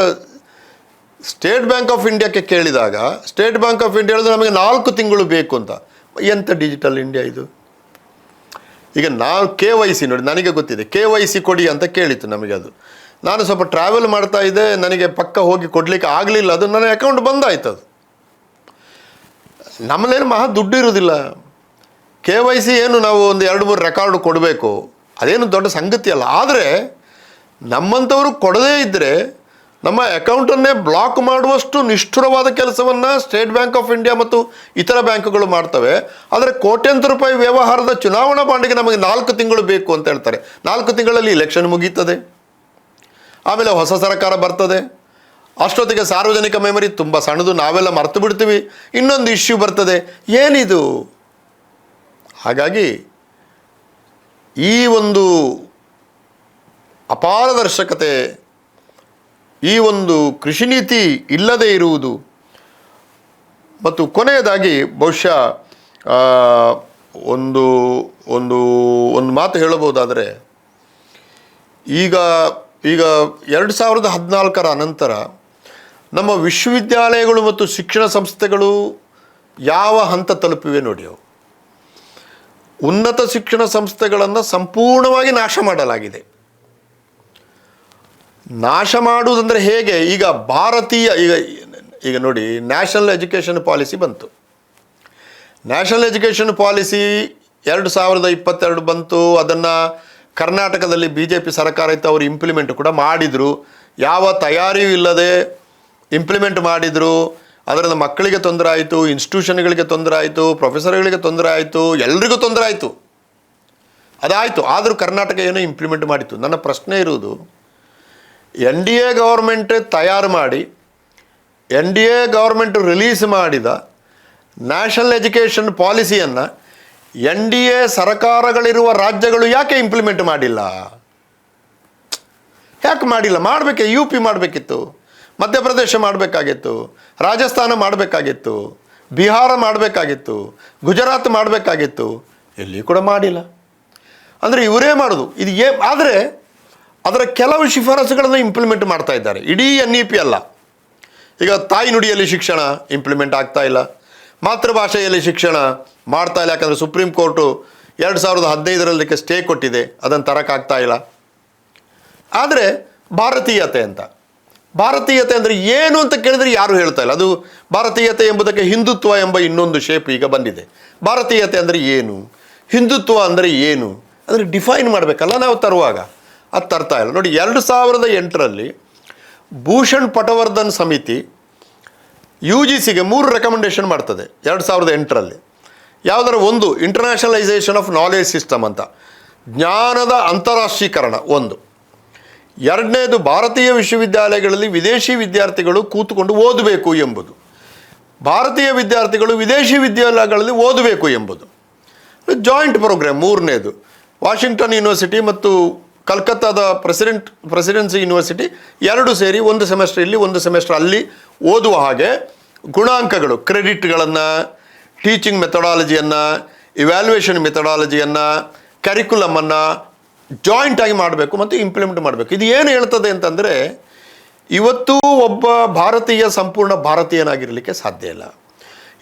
ಸ್ಟೇಟ್ ಬ್ಯಾಂಕ್ ಆಫ್ ಇಂಡಿಯಾಕ್ಕೆ ಕೇಳಿದಾಗ ಸ್ಟೇಟ್ ಬ್ಯಾಂಕ್ ಆಫ್ ಇಂಡಿಯಾ ಹೇಳಿದ್ರೆ ನಮಗೆ ನಾಲ್ಕು ತಿಂಗಳು ಬೇಕು ಅಂತ. ಎಂಥ ಡಿಜಿಟಲ್ ಇಂಡಿಯಾ ಇದು? ಈಗ ನಾವು ಕೆ ವೈ ಸಿ ನೋಡಿ, ನನಗೆ ಗೊತ್ತಿದೆ. ಕೆ ವೈ ಸಿ ಕೊಡಿ ಅಂತ ಕೇಳಿತ್ತು ನಮಗೆ ಅದು. ನಾನು ಸ್ವಲ್ಪ ಟ್ರಾವೆಲ್ ಮಾಡ್ತಾ ಇದ್ದೆ, ನನಗೆ ಪಕ್ಕ ಹೋಗಿ ಕೊಡಲಿಕ್ಕೆ ಆಗಲಿಲ್ಲ. ಅದು ನನ್ನ ಅಕೌಂಟ್ ಬಂದಾಯ್ತು ನಮ್ಮಲ್ಲೇನು ಮಹಾ ದುಡ್ಡು ಇರೋದಿಲ್ಲ. ಕೆ ವೈ ಸಿ ಏನು ನಾವು ಒಂದು ಎರಡು ಮೂರು ರೆಕಾರ್ಡ್ ಕೊಡಬೇಕು, ಅದೇನು ದೊಡ್ಡ ಸಂಗತಿ ಅಲ್ಲ. ಆದರೆ ನಮ್ಮಂಥವರು ಕೊಡದೇ ಇದ್ದರೆ ನಮ್ಮ ಅಕೌಂಟನ್ನೇ ಬ್ಲಾಕ್ ಮಾಡುವಷ್ಟು ನಿಷ್ಠುರವಾದ ಕೆಲಸವನ್ನು ಸ್ಟೇಟ್ ಬ್ಯಾಂಕ್ ಆಫ್ ಇಂಡಿಯಾ ಮತ್ತು ಇತರ ಬ್ಯಾಂಕ್ಗಳು ಮಾಡ್ತವೆ. ಆದರೆ ಕೋಟ್ಯಂತರ ರೂಪಾಯಿ ವ್ಯವಹಾರದ ಚುನಾವಣಾ ಬಾಂಡಿಗೆ ನಮಗೆ ನಾಲ್ಕು ತಿಂಗಳು ಬೇಕು ಅಂತ ಹೇಳ್ತಾರೆ. ನಾಲ್ಕು ತಿಂಗಳಲ್ಲಿ ಇಲೆಕ್ಷನ್ ಮುಗೀತದೆ. ಆಮೇಲೆ ಹೊಸ ಸರ್ಕಾರ ಬರ್ತದೆ. ಅಷ್ಟೊತ್ತಿಗೆ ಸಾರ್ವಜನಿಕ ಮೆಮೊರಿ ತುಂಬ ಸಣ್ಣದು, ನಾವೆಲ್ಲ ಮರೆತು ಬಿಡ್ತೀವಿ. ಇನ್ನೊಂದು ಇಶ್ಯೂ ಬರ್ತದೆ. ಏನಿದು? ಹಾಗಾಗಿ ಈ ಒಂದು ಅಪಾರದರ್ಶಕತೆ, ಈ ಒಂದು ಕೃಷಿ ನೀತಿ ಇಲ್ಲದೇ ಇರುವುದು. ಮತ್ತು ಕೊನೆಯದಾಗಿ ಬಹುಶಃ ಒಂದು ಒಂದು ಒಂದು ಮಾತು ಹೇಳಬಹುದಾದರೆ, ಈಗ ಈಗ ಎರಡು ಸಾವಿರದ ಹದಿನಾಲ್ಕರ ಅನಂತರ ನಮ್ಮ ವಿಶ್ವವಿದ್ಯಾಲಯಗಳು ಮತ್ತು ಶಿಕ್ಷಣ ಸಂಸ್ಥೆಗಳು ಯಾವ ಹಂತ ತಲುಪಿವೆ ನೋಡಿ ಅವು. ಉನ್ನತ ಶಿಕ್ಷಣ ಸಂಸ್ಥೆಗಳನ್ನು ಸಂಪೂರ್ಣವಾಗಿ ನಾಶ ಮಾಡಲಾಗಿದೆ. ನಾಶ ಮಾಡುವುದಂದರೆ ಹೇಗೆ? ಈಗ ಭಾರತೀಯ, ಈಗ ಈಗ ನೋಡಿ ನ್ಯಾಷನಲ್ ಎಜುಕೇಷನ್ ಪಾಲಿಸಿ ಬಂತು. ನ್ಯಾಷನಲ್ ಎಜುಕೇಷನ್ ಪಾಲಿಸಿ ಎರಡು ಸಾವಿರದ ಇಪ್ಪತ್ತೆರಡು ಬಂತು. ಅದನ್ನು ಕರ್ನಾಟಕದಲ್ಲಿ ಬಿ ಜೆ ಪಿ ಸರ್ಕಾರ ಇತ್ತು, ಅವರು ಇಂಪ್ಲಿಮೆಂಟ್ ಕೂಡ ಮಾಡಿದರು. ಯಾವ ತಯಾರಿಯೂ ಇಲ್ಲದೆ ಇಂಪ್ಲಿಮೆಂಟ್ ಮಾಡಿದರು, ಅದರಿಂದ ಮಕ್ಕಳಿಗೆ ತೊಂದರೆ ಆಯಿತು ಇನ್ಸ್ಟಿಟ್ಯೂಷನ್ಗಳಿಗೆ ತೊಂದರೆ ಆಯಿತು ಪ್ರೊಫೆಸರ್ಗಳಿಗೆ ತೊಂದರೆ ಆಯಿತು, ಎಲ್ರಿಗೂ ತೊಂದರೆ ಆಯಿತು. ಅದಾಯಿತು. ಆದರೂ ಕರ್ನಾಟಕ ಏನು ಇಂಪ್ಲಿಮೆಂಟ್ ಮಾಡಿತ್ತು. ನನ್ನ ಪ್ರಶ್ನೆ ಇರುವುದು ಎನ್ ಡಿ ಎ ಗೌರ್ಮೆಂಟ್ ತಯಾರು ಮಾಡಿ N D A government release ಮಾಡಿದ ನ್ಯಾಷನಲ್ ಎಜುಕೇಷನ್ ಪಾಲಿಸಿಯನ್ನು ಎನ್ ಡಿ ಎ ಸರಕಾರಗಳಿರುವ ರಾಜ್ಯಗಳು ಯಾಕೆ ಇಂಪ್ಲಿಮೆಂಟ್ ಮಾಡಿಲ್ಲ? ಯಾಕೆ ಮಾಡಿಲ್ಲ? ಮಾಡಬೇಕೆ ಯು ಪಿ ಮಾಡಬೇಕಿತ್ತು. ಮಧ್ಯಪ್ರದೇಶ ಮಾಡಬೇಕಾಗಿತ್ತು, ರಾಜಸ್ಥಾನ ಮಾಡಬೇಕಾಗಿತ್ತು, ಬಿಹಾರ ಮಾಡಬೇಕಾಗಿತ್ತು, ಗುಜರಾತ್ ಮಾಡಬೇಕಾಗಿತ್ತು, ಎಲ್ಲಿ ಕೂಡ ಮಾಡಿಲ್ಲ. ಅಂದರೆ ಇವರೇ ಮಾಡೋದು. ಇದು ಏ, ಆದರೆ ಅದರ ಕೆಲವು ಶಿಫಾರಸುಗಳನ್ನು ಇಂಪ್ಲಿಮೆಂಟ್ ಮಾಡ್ತಾ ಇದ್ದಾರೆ. ಇಡೀ ಎನ್ ಇ ಪಿ ಅಲ್ಲ. ಈಗ ತಾಯಿ ನುಡಿಯಲ್ಲಿ ಶಿಕ್ಷಣ ಇಂಪ್ಲಿಮೆಂಟ್ ಆಗ್ತಾ ಇಲ್ಲ. ಮಾತೃಭಾಷೆಯಲ್ಲಿ ಶಿಕ್ಷಣ ಮಾಡ್ತಾ ಇಲ್ಲ. ಯಾಕಂದರೆ ಸುಪ್ರೀಂ ಕೋರ್ಟು ಎರಡು ಸಾವಿರದ ಹದಿನೈದರಲ್ಲಿಕ್ಕೆ ಸ್ಟೇ ಕೊಟ್ಟಿದೆ. ಅದನ್ನು ತರೋಕ್ಕಾಗ್ತಾ ಇಲ್ಲ. ಆದರೆ ಭಾರತೀಯತೆ ಅಂತ. ಭಾರತೀಯತೆ ಅಂದರೆ ಏನು ಅಂತ ಕೇಳಿದರೆ ಯಾರು ಹೇಳ್ತಾ ಇಲ್ಲ. ಅದು ಭಾರತೀಯತೆ ಎಂಬುದಕ್ಕೆ ಹಿಂದುತ್ವ ಎಂಬ ಇನ್ನೊಂದು ಶೇಪ್ ಈಗ ಬಂದಿದೆ. ಭಾರತೀಯತೆ ಅಂದರೆ ಏನು? ಹಿಂದುತ್ವ ಅಂದರೆ ಏನು? ಅಂದರೆ ಡಿಫೈನ್ ಮಾಡಬೇಕಲ್ಲ ನಾವು ತರುವಾಗ. ಅದು ತರ್ತಾ ಇಲ್ಲ. ನೋಡಿ, ಎರಡು ಸಾವಿರದ ಎಂಟರಲ್ಲಿ ಭೂಷಣ್ ಪಟವರ್ಧನ್ ಸಮಿತಿ ಯು ಜಿ ಸಿಗೆ ಮೂರು ರೆಕಮೆಂಡೇಷನ್ ಮಾಡ್ತದೆ ಎರಡು ಸಾವಿರದ ಎಂಟರಲ್ಲಿ. ಯಾವುದರ ಒಂದು ಇಂಟರ್ನ್ಯಾಷನಲೈಸೇಷನ್ ಆಫ್ ನಾಲೆಜ್ ಸಿಸ್ಟಮ್ ಅಂತ. ಜ್ಞಾನದ ಅಂತಾರಾಷ್ಟ್ರೀಕರಣ ಒಂದು. ಎರಡನೇದು ಭಾರತೀಯ ವಿಶ್ವವಿದ್ಯಾಲಯಗಳಲ್ಲಿ ವಿದೇಶಿ ವಿದ್ಯಾರ್ಥಿಗಳು ಕೂತುಕೊಂಡು ಓದಬೇಕು ಎಂಬುದು. ಭಾರತೀಯ ವಿದ್ಯಾರ್ಥಿಗಳು ವಿದೇಶಿ ವಿದ್ಯಾಲಯಗಳಲ್ಲಿ ಓದಬೇಕು ಎಂಬುದು. ಜಾಯಿಂಟ್ ಪ್ರೋಗ್ರಾಮ್ ಮೂರನೇದು. ವಾಷಿಂಗ್ಟನ್ ಯೂನಿವರ್ಸಿಟಿ ಮತ್ತು ಕಲ್ಕತ್ತಾದ ಪ್ರೆಸಿಡೆಂಟ್, ಪ್ರೆಸಿಡೆನ್ಸಿ ಯೂನಿವರ್ಸಿಟಿ ಎರಡು ಸೇರಿ ಒಂದು ಸೆಮೆಸ್ಟರ್ ಇಲ್ಲಿ, ಒಂದು ಸೆಮೆಸ್ಟರ್ ಅಲ್ಲಿ ಓದುವ ಹಾಗೆ ಗುಣಾಂಕಗಳು, ಕ್ರೆಡಿಟ್ಗಳನ್ನು, ಟೀಚಿಂಗ್ ಮೆಥಡಾಲಜಿಯನ್ನು ಇವ್ಯಾಲ್ಯೂಯೇಷನ್ ಮೆಥಡಾಲಜಿಯನ್ನು ಕರಿಕ್ಯುಲಮನ್ನು ಜಾಯಿಂಟ್ ಆಗಿ ಮಾಡಬೇಕು ಮತ್ತು ಇಂಪ್ಲಿಮೆಂಟ್ ಮಾಡಬೇಕು. ಇದು ಏನು ಹೇಳ್ತದೆ ಅಂತಂದರೆ, ಇವತ್ತು ಒಬ್ಬ ಭಾರತೀಯ ಸಂಪೂರ್ಣ ಭಾರತೀಯನಾಗಿರಲಿಕ್ಕೆ ಸಾಧ್ಯ ಇಲ್ಲ.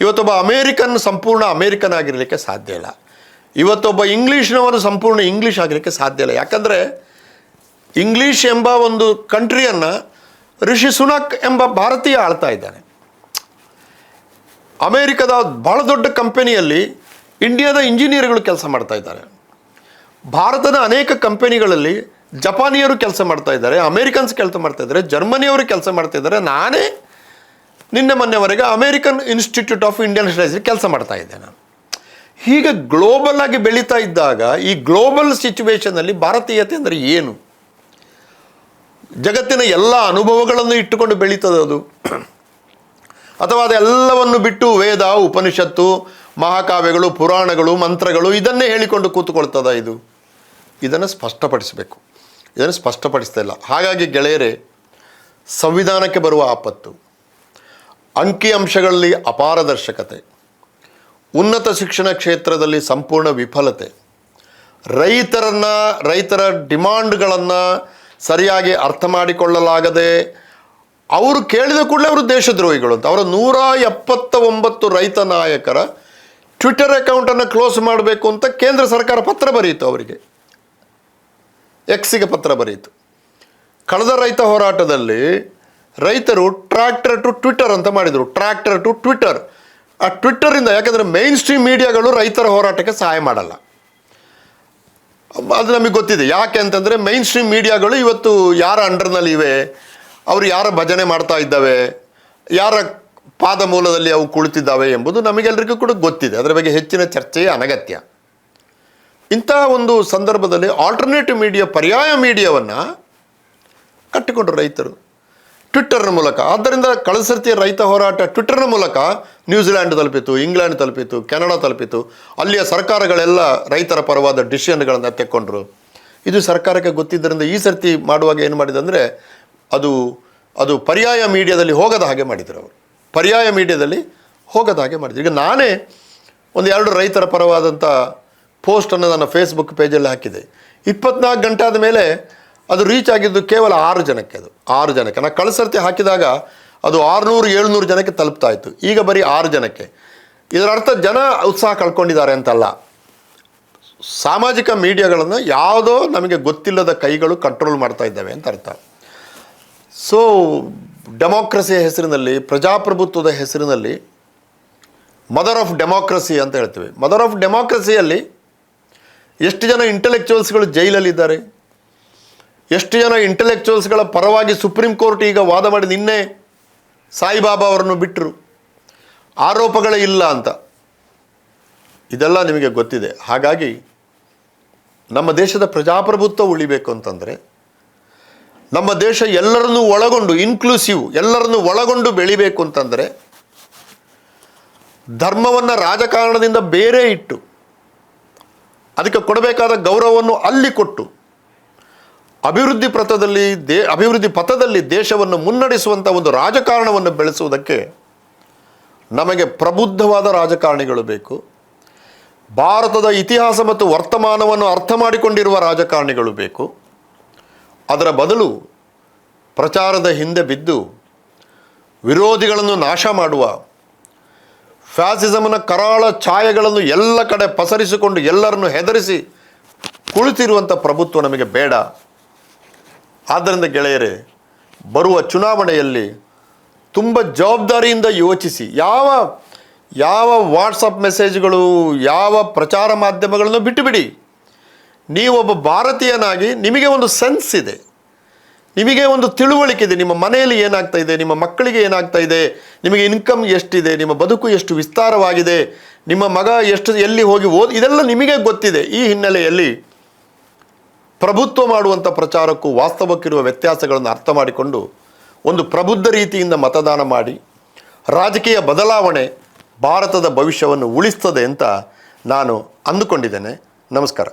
ಇವತ್ತೊಬ್ಬ ಅಮೇರಿಕನ್ ಸಂಪೂರ್ಣ ಅಮೇರಿಕನ್ ಆಗಿರಲಿಕ್ಕೆ ಸಾಧ್ಯ ಇಲ್ಲ. ಇವತ್ತೊಬ್ಬ ಇಂಗ್ಲೀಷ್ನವರು ಸಂಪೂರ್ಣ ಇಂಗ್ಲೀಷ್ ಆಗಲಿಕ್ಕೆ ಸಾಧ್ಯ ಇಲ್ಲ. ಯಾಕಂದರೆ, ಇಂಗ್ಲೀಷ್ ಎಂಬ ಒಂದು ಕಂಟ್ರಿಯನ್ನು ಋಷಿ ಸುನಕ್ ಎಂಬ ಭಾರತೀಯ ಆಳ್ತಾ ಇದ್ದಾನೆ. ಅಮೇರಿಕದ ಭಾಳ ದೊಡ್ಡ ಕಂಪನಿಯಲ್ಲಿ ಇಂಡಿಯಾದ ಇಂಜಿನಿಯರ್ಗಳು ಕೆಲಸ ಮಾಡ್ತಾ ಇದ್ದಾರೆ. ಭಾರತದ ಅನೇಕ ಕಂಪನಿಗಳಲ್ಲಿ ಜಪಾನಿಯರು ಕೆಲಸ ಮಾಡ್ತಾ ಇದ್ದಾರೆ, ಅಮೇರಿಕನ್ಸ್ ಕೆಲಸ ಮಾಡ್ತಾ ಇದ್ದಾರೆ, ಜರ್ಮನಿಯವರು ಕೆಲಸ ಮಾಡ್ತಾ ಇದ್ದಾರೆ. ನಾನೇ ನಿನ್ನೆ ಮೊನ್ನೆವರೆಗೆ American Institute of Indian Studies ಕೆಲಸ ಮಾಡ್ತಾ ಇದ್ದೆ ನಾನು. ಹೀಗೆ ಗ್ಲೋಬಲ್ ಆಗಿ ಬೆಳೀತಾ ಇದ್ದಾಗ ಈ ಗ್ಲೋಬಲ್ ಸಿಚುವೇಶನಲ್ಲಿ ಭಾರತೀಯತೆ ಅಂದರೆ ಏನು? ಜಗತ್ತಿನ ಎಲ್ಲ ಅನುಭವಗಳನ್ನು ಇಟ್ಟುಕೊಂಡು ಬೆಳೀತದೆ ಅದು. ಅಥವಾ ಅದೆಲ್ಲವನ್ನು ಬಿಟ್ಟು ವೇದ, ಉಪನಿಷತ್ತು, ಮಹಾಕಾವ್ಯಗಳು, ಪುರಾಣಗಳು, ಮಂತ್ರಗಳು ಇದನ್ನೇ ಹೇಳಿಕೊಂಡು ಕೂತ್ಕೊಳ್ತದ ಇದು. ಇದನ್ನು ಸ್ಪಷ್ಟಪಡಿಸಬೇಕು. ಇದನ್ನು ಸ್ಪಷ್ಟಪಡಿಸ್ತಾ ಇಲ್ಲ. ಹಾಗಾಗಿ ಗೆಳೆಯರೇ, ಸಂವಿಧಾನಕ್ಕೆ ಬರುವ ಆಪತ್ತು, ಅಂಕಿ ಅಂಶಗಳಲ್ಲಿ ಅಪಾರದರ್ಶಕತೆ, ಉನ್ನತ ಶಿಕ್ಷಣ ಕ್ಷೇತ್ರದಲ್ಲಿ ಸಂಪೂರ್ಣ ವಿಫಲತೆ, ರೈತರನ್ನು, ರೈತರ ಡಿಮಾಂಡ್ಗಳನ್ನು ಸರಿಯಾಗಿ ಅರ್ಥ ಮಾಡಿಕೊಳ್ಳಲಾಗದೆ, ಅವರು ಕೇಳಿದ ಕೂಡಲೇ ಅವರು ದೇಶದ್ರೋಹಿಗಳು ಅಂತ. ಅವರ ನೂರ ಎಪ್ಪತ್ತ ಒಂಬತ್ತು ರೈತ ನಾಯಕರ ಟ್ವಿಟರ್ ಅಕೌಂಟನ್ನು ಕ್ಲೋಸ್ ಮಾಡಬೇಕು ಅಂತ ಕೇಂದ್ರ ಸರ್ಕಾರ ಪತ್ರ ಬರೆಯಿತು ಅವರಿಗೆ. ಎಕ್ಸಿಗೆ ಪತ್ರ ಬರೆಯಿತು ಕಳೆದ ರೈತ ಹೋರಾಟದಲ್ಲಿ ರೈತರು ಟ್ರ್ಯಾಕ್ಟರ್ ಟು ಟ್ವಿಟರ್ ಅಂತ ಮಾಡಿದರು. ಟ್ರ್ಯಾಕ್ಟರ್ ಟು ಟ್ವಿಟರ್ ಆ ಟ್ವಿಟ್ಟರಿಂದ ಯಾಕಂದರೆ ಮೈನ್ ಸ್ಟ್ರೀಮ್ ಮೀಡಿಯಾಗಳು ರೈತರ ಹೋರಾಟಕ್ಕೆ ಸಹಾಯ ಮಾಡಲ್ಲ. ಅದು ನಮಗೆ ಗೊತ್ತಿದೆ. ಯಾಕೆ ಅಂತಂದರೆ ಮೈನ್ ಸ್ಟ್ರೀಮ್ ಮೀಡಿಯಾಗಳು ಇವತ್ತು ಯಾರ ಅಂಡರ್ನಲ್ಲಿ ಇವೆ? ಅವರು ಯಾರ ಭಜನೆ ಮಾಡ್ತಾ ಇದ್ದಾವೆ? ಯಾರ ಪಾದ ಮೂಲದಲ್ಲಿ ಅವು ಕುಳಿತಿದ್ದಾವೆ ಎಂಬುದು ನಮಗೆಲ್ಲರಿಗೂ ಕೂಡ ಗೊತ್ತಿದೆ. ಅದರ ಬಗ್ಗೆ ಹೆಚ್ಚಿನ ಚರ್ಚೆಯೇ ಅನಗತ್ಯ. ಇಂತಹ ಒಂದು ಸಂದರ್ಭದಲ್ಲಿ ಆಲ್ಟರ್ನೇಟಿವ್ ಮೀಡಿಯಾ ಪರ್ಯಾಯ ಮೀಡಿಯಾವನ್ನು ಕಟ್ಟಿಕೊಂಡ್ರು ರೈತರು. ಟ್ವಿಟ್ಟರ್ನ ಮೂಲಕ. ಆದ್ದರಿಂದ ಕಳೆದ ಸರ್ತಿಯ ರೈತ ಹೋರಾಟ ಟ್ವಿಟ್ಟರ್ನ ಮೂಲಕ ನ್ಯೂಜಿಲ್ಯಾಂಡ್ ತಲುಪಿತು ಇಂಗ್ಲೆಂಡ್ ತಲುಪಿತು ಕೆನಡಾ ತಲುಪಿತು. ಅಲ್ಲಿಯ ಸರ್ಕಾರಗಳೆಲ್ಲ ರೈತರ ಪರವಾದ ಡಿಸಿಷನ್ಗಳನ್ನು ತೆಕ್ಕೊಂಡ್ರು. ಇದು ಸರ್ಕಾರಕ್ಕೆ ಗೊತ್ತಿದ್ದರಿಂದ ಈ ಸರ್ತಿ ಮಾಡುವಾಗ ಏನು ಮಾಡಿದೆ ಅಂದರೆ ಅದು ಅದು ಪರ್ಯಾಯ ಮೀಡಿಯಾದಲ್ಲಿ ಹೋಗದ ಹಾಗೆ ಮಾಡಿದರು ಅವರು. ಪರ್ಯಾಯ ಮೀಡಿಯಾದಲ್ಲಿ ಹೋಗದ ಹಾಗೆ ಮಾಡಿದರು. ಈಗ ನಾನೇ ಒಂದು ಎರಡು ರೈತರ ಪರವಾದಂಥ ಪೋಸ್ಟನ್ನು ನನ್ನ ಫೇಸ್ಬುಕ್ ಪೇಜಲ್ಲಿ ಹಾಕಿದೆ. ಇಪ್ಪತ್ನಾಲ್ಕು ಗಂಟೆ ಆದ ಮೇಲೆ ಅದು ರೀಚ್ ಆಗಿದ್ದು ಕೇವಲ ಆರು ಜನಕ್ಕೆ ಅದು. ಆರು ಜನಕ್ಕೆ. ನಾನು ಕಳಿಸರ್ತಿ ಹಾಕಿದಾಗ ಅದು ಆರುನೂರು, ಏಳ್ನೂರು ಜನಕ್ಕೆ ತಲುಪ್ತಾ ಇತ್ತು. ಈಗ ಬರೀ ಆರು ಜನಕ್ಕೆ. ಇದರ ಅರ್ಥ ಜನ ಉತ್ಸಾಹ ಕಳ್ಕೊಂಡಿದ್ದಾರೆ ಅಂತಲ್ಲ. ಸಾಮಾಜಿಕ ಮೀಡಿಯಾಗಳನ್ನು ಯಾವುದೋ ನಮಗೆ ಗೊತ್ತಿಲ್ಲದ ಕೈಗಳು ಕಂಟ್ರೋಲ್ ಮಾಡ್ತಾ ಇದ್ದಾವೆ ಅಂತ ಅರ್ಥ. ಸೊ ಡೆಮೋಕ್ರಸಿಯ ಹೆಸರಿನಲ್ಲಿ, ಪ್ರಜಾಪ್ರಭುತ್ವದ ಹೆಸರಿನಲ್ಲಿ ಮದರ್ ಆಫ್ ಡೆಮೋಕ್ರಸಿ ಅಂತ ಹೇಳ್ತೀವಿ. ಮದರ್ ಆಫ್ ಡೆಮೋಕ್ರಸಿಯಲ್ಲಿ ಎಷ್ಟು ಜನ ಇಂಟೆಲೆಕ್ಚುವಲ್ಸ್ಗಳು ಜೈಲಲ್ಲಿದ್ದಾರೆ? ಎಷ್ಟು ಜನ ಇಂಟೆಲೆಕ್ಚುವಲ್ಸ್ಗಳ ಪರವಾಗಿ ಸುಪ್ರೀಂ ಕೋರ್ಟ್ ಈಗ ವಾದ ಮಾಡಿ ನಿನ್ನೆ ಸಾಯಿಬಾಬಾ ಅವರನ್ನು ಬಿಟ್ಟರು ಆರೋಪಗಳೇ ಇಲ್ಲ ಅಂತ. ಇದೆಲ್ಲ ನಿಮಗೆ ಗೊತ್ತಿದೆ. ಹಾಗಾಗಿ ನಮ್ಮ ದೇಶದ ಪ್ರಜಾಪ್ರಭುತ್ವ ಉಳಿಬೇಕು ಅಂತಂದರೆ ನಮ್ಮ ದೇಶ ಎಲ್ಲರನ್ನೂ ಒಳಗೊಂಡು ಇನ್ಕ್ಲೂಸಿವ್ ಎಲ್ಲರನ್ನೂ ಒಳಗೊಂಡು ಬೆಳಿಬೇಕು ಅಂತಂದರೆ ಧರ್ಮವನ್ನು ರಾಜಕಾರಣದಿಂದ ಬೇರೆ ಇಟ್ಟು ಅದಕ್ಕೆ ಕೊಡಬೇಕಾದ ಗೌರವವನ್ನು ಅಲ್ಲಿ ಕೊಟ್ಟು ಅಭಿವೃದ್ಧಿ ಪಥದಲ್ಲಿ ದೇ, ಅಭಿವೃದ್ಧಿ ಪಥದಲ್ಲಿ ದೇಶವನ್ನು ಮುನ್ನಡೆಸುವಂಥ ಒಂದು ರಾಜಕಾರಣವನ್ನು ಬೆಳೆಸುವುದಕ್ಕೆ ನಮಗೆ ಪ್ರಬುದ್ಧವಾದ ರಾಜಕಾರಣಿಗಳು ಬೇಕು. ಭಾರತದ ಇತಿಹಾಸ ಮತ್ತು ವರ್ತಮಾನವನ್ನು ಅರ್ಥ ಮಾಡಿಕೊಂಡಿರುವ ರಾಜಕಾರಣಿಗಳು ಬೇಕು. ಅದರ ಬದಲು ಪ್ರಚಾರದ ಹಿಂದೆ ಬಿದ್ದು ವಿರೋಧಿಗಳನ್ನು ನಾಶ ಮಾಡುವ ಫ್ಯಾಸಿಸಮ್ನ ಕರಾಳ ಛಾಯೆಗಳನ್ನು ಎಲ್ಲ ಕಡೆ ಪಸರಿಸಿಕೊಂಡು ಎಲ್ಲರನ್ನು ಹೆದರಿಸಿ ಕುಳಿತಿರುವಂಥ ಪ್ರಭುತ್ವ ನಮಗೆ ಬೇಡ. ಆದ್ದರಿಂದ ಗೆಳೆಯರೇ, ಬರುವ ಚುನಾವಣೆಯಲ್ಲಿ ತುಂಬ ಜವಾಬ್ದಾರಿಯಿಂದ ಯೋಚಿಸಿ. ಯಾವ ಯಾವ ವಾಟ್ಸಪ್ ಮೆಸೇಜ್ಗಳು ಯಾವ ಪ್ರಚಾರ ಮಾಧ್ಯಮಗಳನ್ನು ಬಿಟ್ಟುಬಿಡಿ. ನೀವೊಬ್ಬ ಭಾರತೀಯನಾಗಿ ನಿಮಗೆ ಒಂದು ಸೆನ್ಸ್ ಇದೆ. ನಿಮಗೆ ಒಂದು ತಿಳುವಳಿಕೆ ಇದೆ. ನಿಮ್ಮ ಮನೆಯಲ್ಲಿ ಏನಾಗ್ತಾ ಇದೆ? ನಿಮ್ಮ ಮಕ್ಕಳಿಗೆ ಏನಾಗ್ತಾ ಇದೆ? ನಿಮಗೆ ಇನ್ಕಮ್ ಎಷ್ಟಿದೆ? ನಿಮ್ಮ ಬದುಕು ಎಷ್ಟು ವಿಸ್ತಾರವಾಗಿದೆ? ನಿಮ್ಮ ಮಗ ಎಷ್ಟು, ಎಲ್ಲಿ ಹೋಗಿ ಓದ್, ಇದೆಲ್ಲ ನಿಮಗೆ ಗೊತ್ತಿದೆ. ಈ ಹಿನ್ನೆಲೆಯಲ್ಲಿ ಪ್ರಭುತ್ವ ಮಾಡುವಂಥ ಪ್ರಚಾರಕ್ಕೂ ವಾಸ್ತವಕ್ಕಿರುವ ವ್ಯತ್ಯಾಸಗಳನ್ನು ಅರ್ಥ ಮಾಡಿಕೊಂಡು ಒಂದು ಪ್ರಬುದ್ಧ ರೀತಿಯಿಂದ ಮತದಾನ ಮಾಡಿ, ರಾಜಕೀಯ ಬದಲಾವಣೆ ಭಾರತದ ಭವಿಷ್ಯವನ್ನು ಉಳಿಸ್ತದೆ ಅಂತ ನಾನು ಅಂದುಕೊಂಡಿದ್ದೇನೆ. ನಮಸ್ಕಾರ.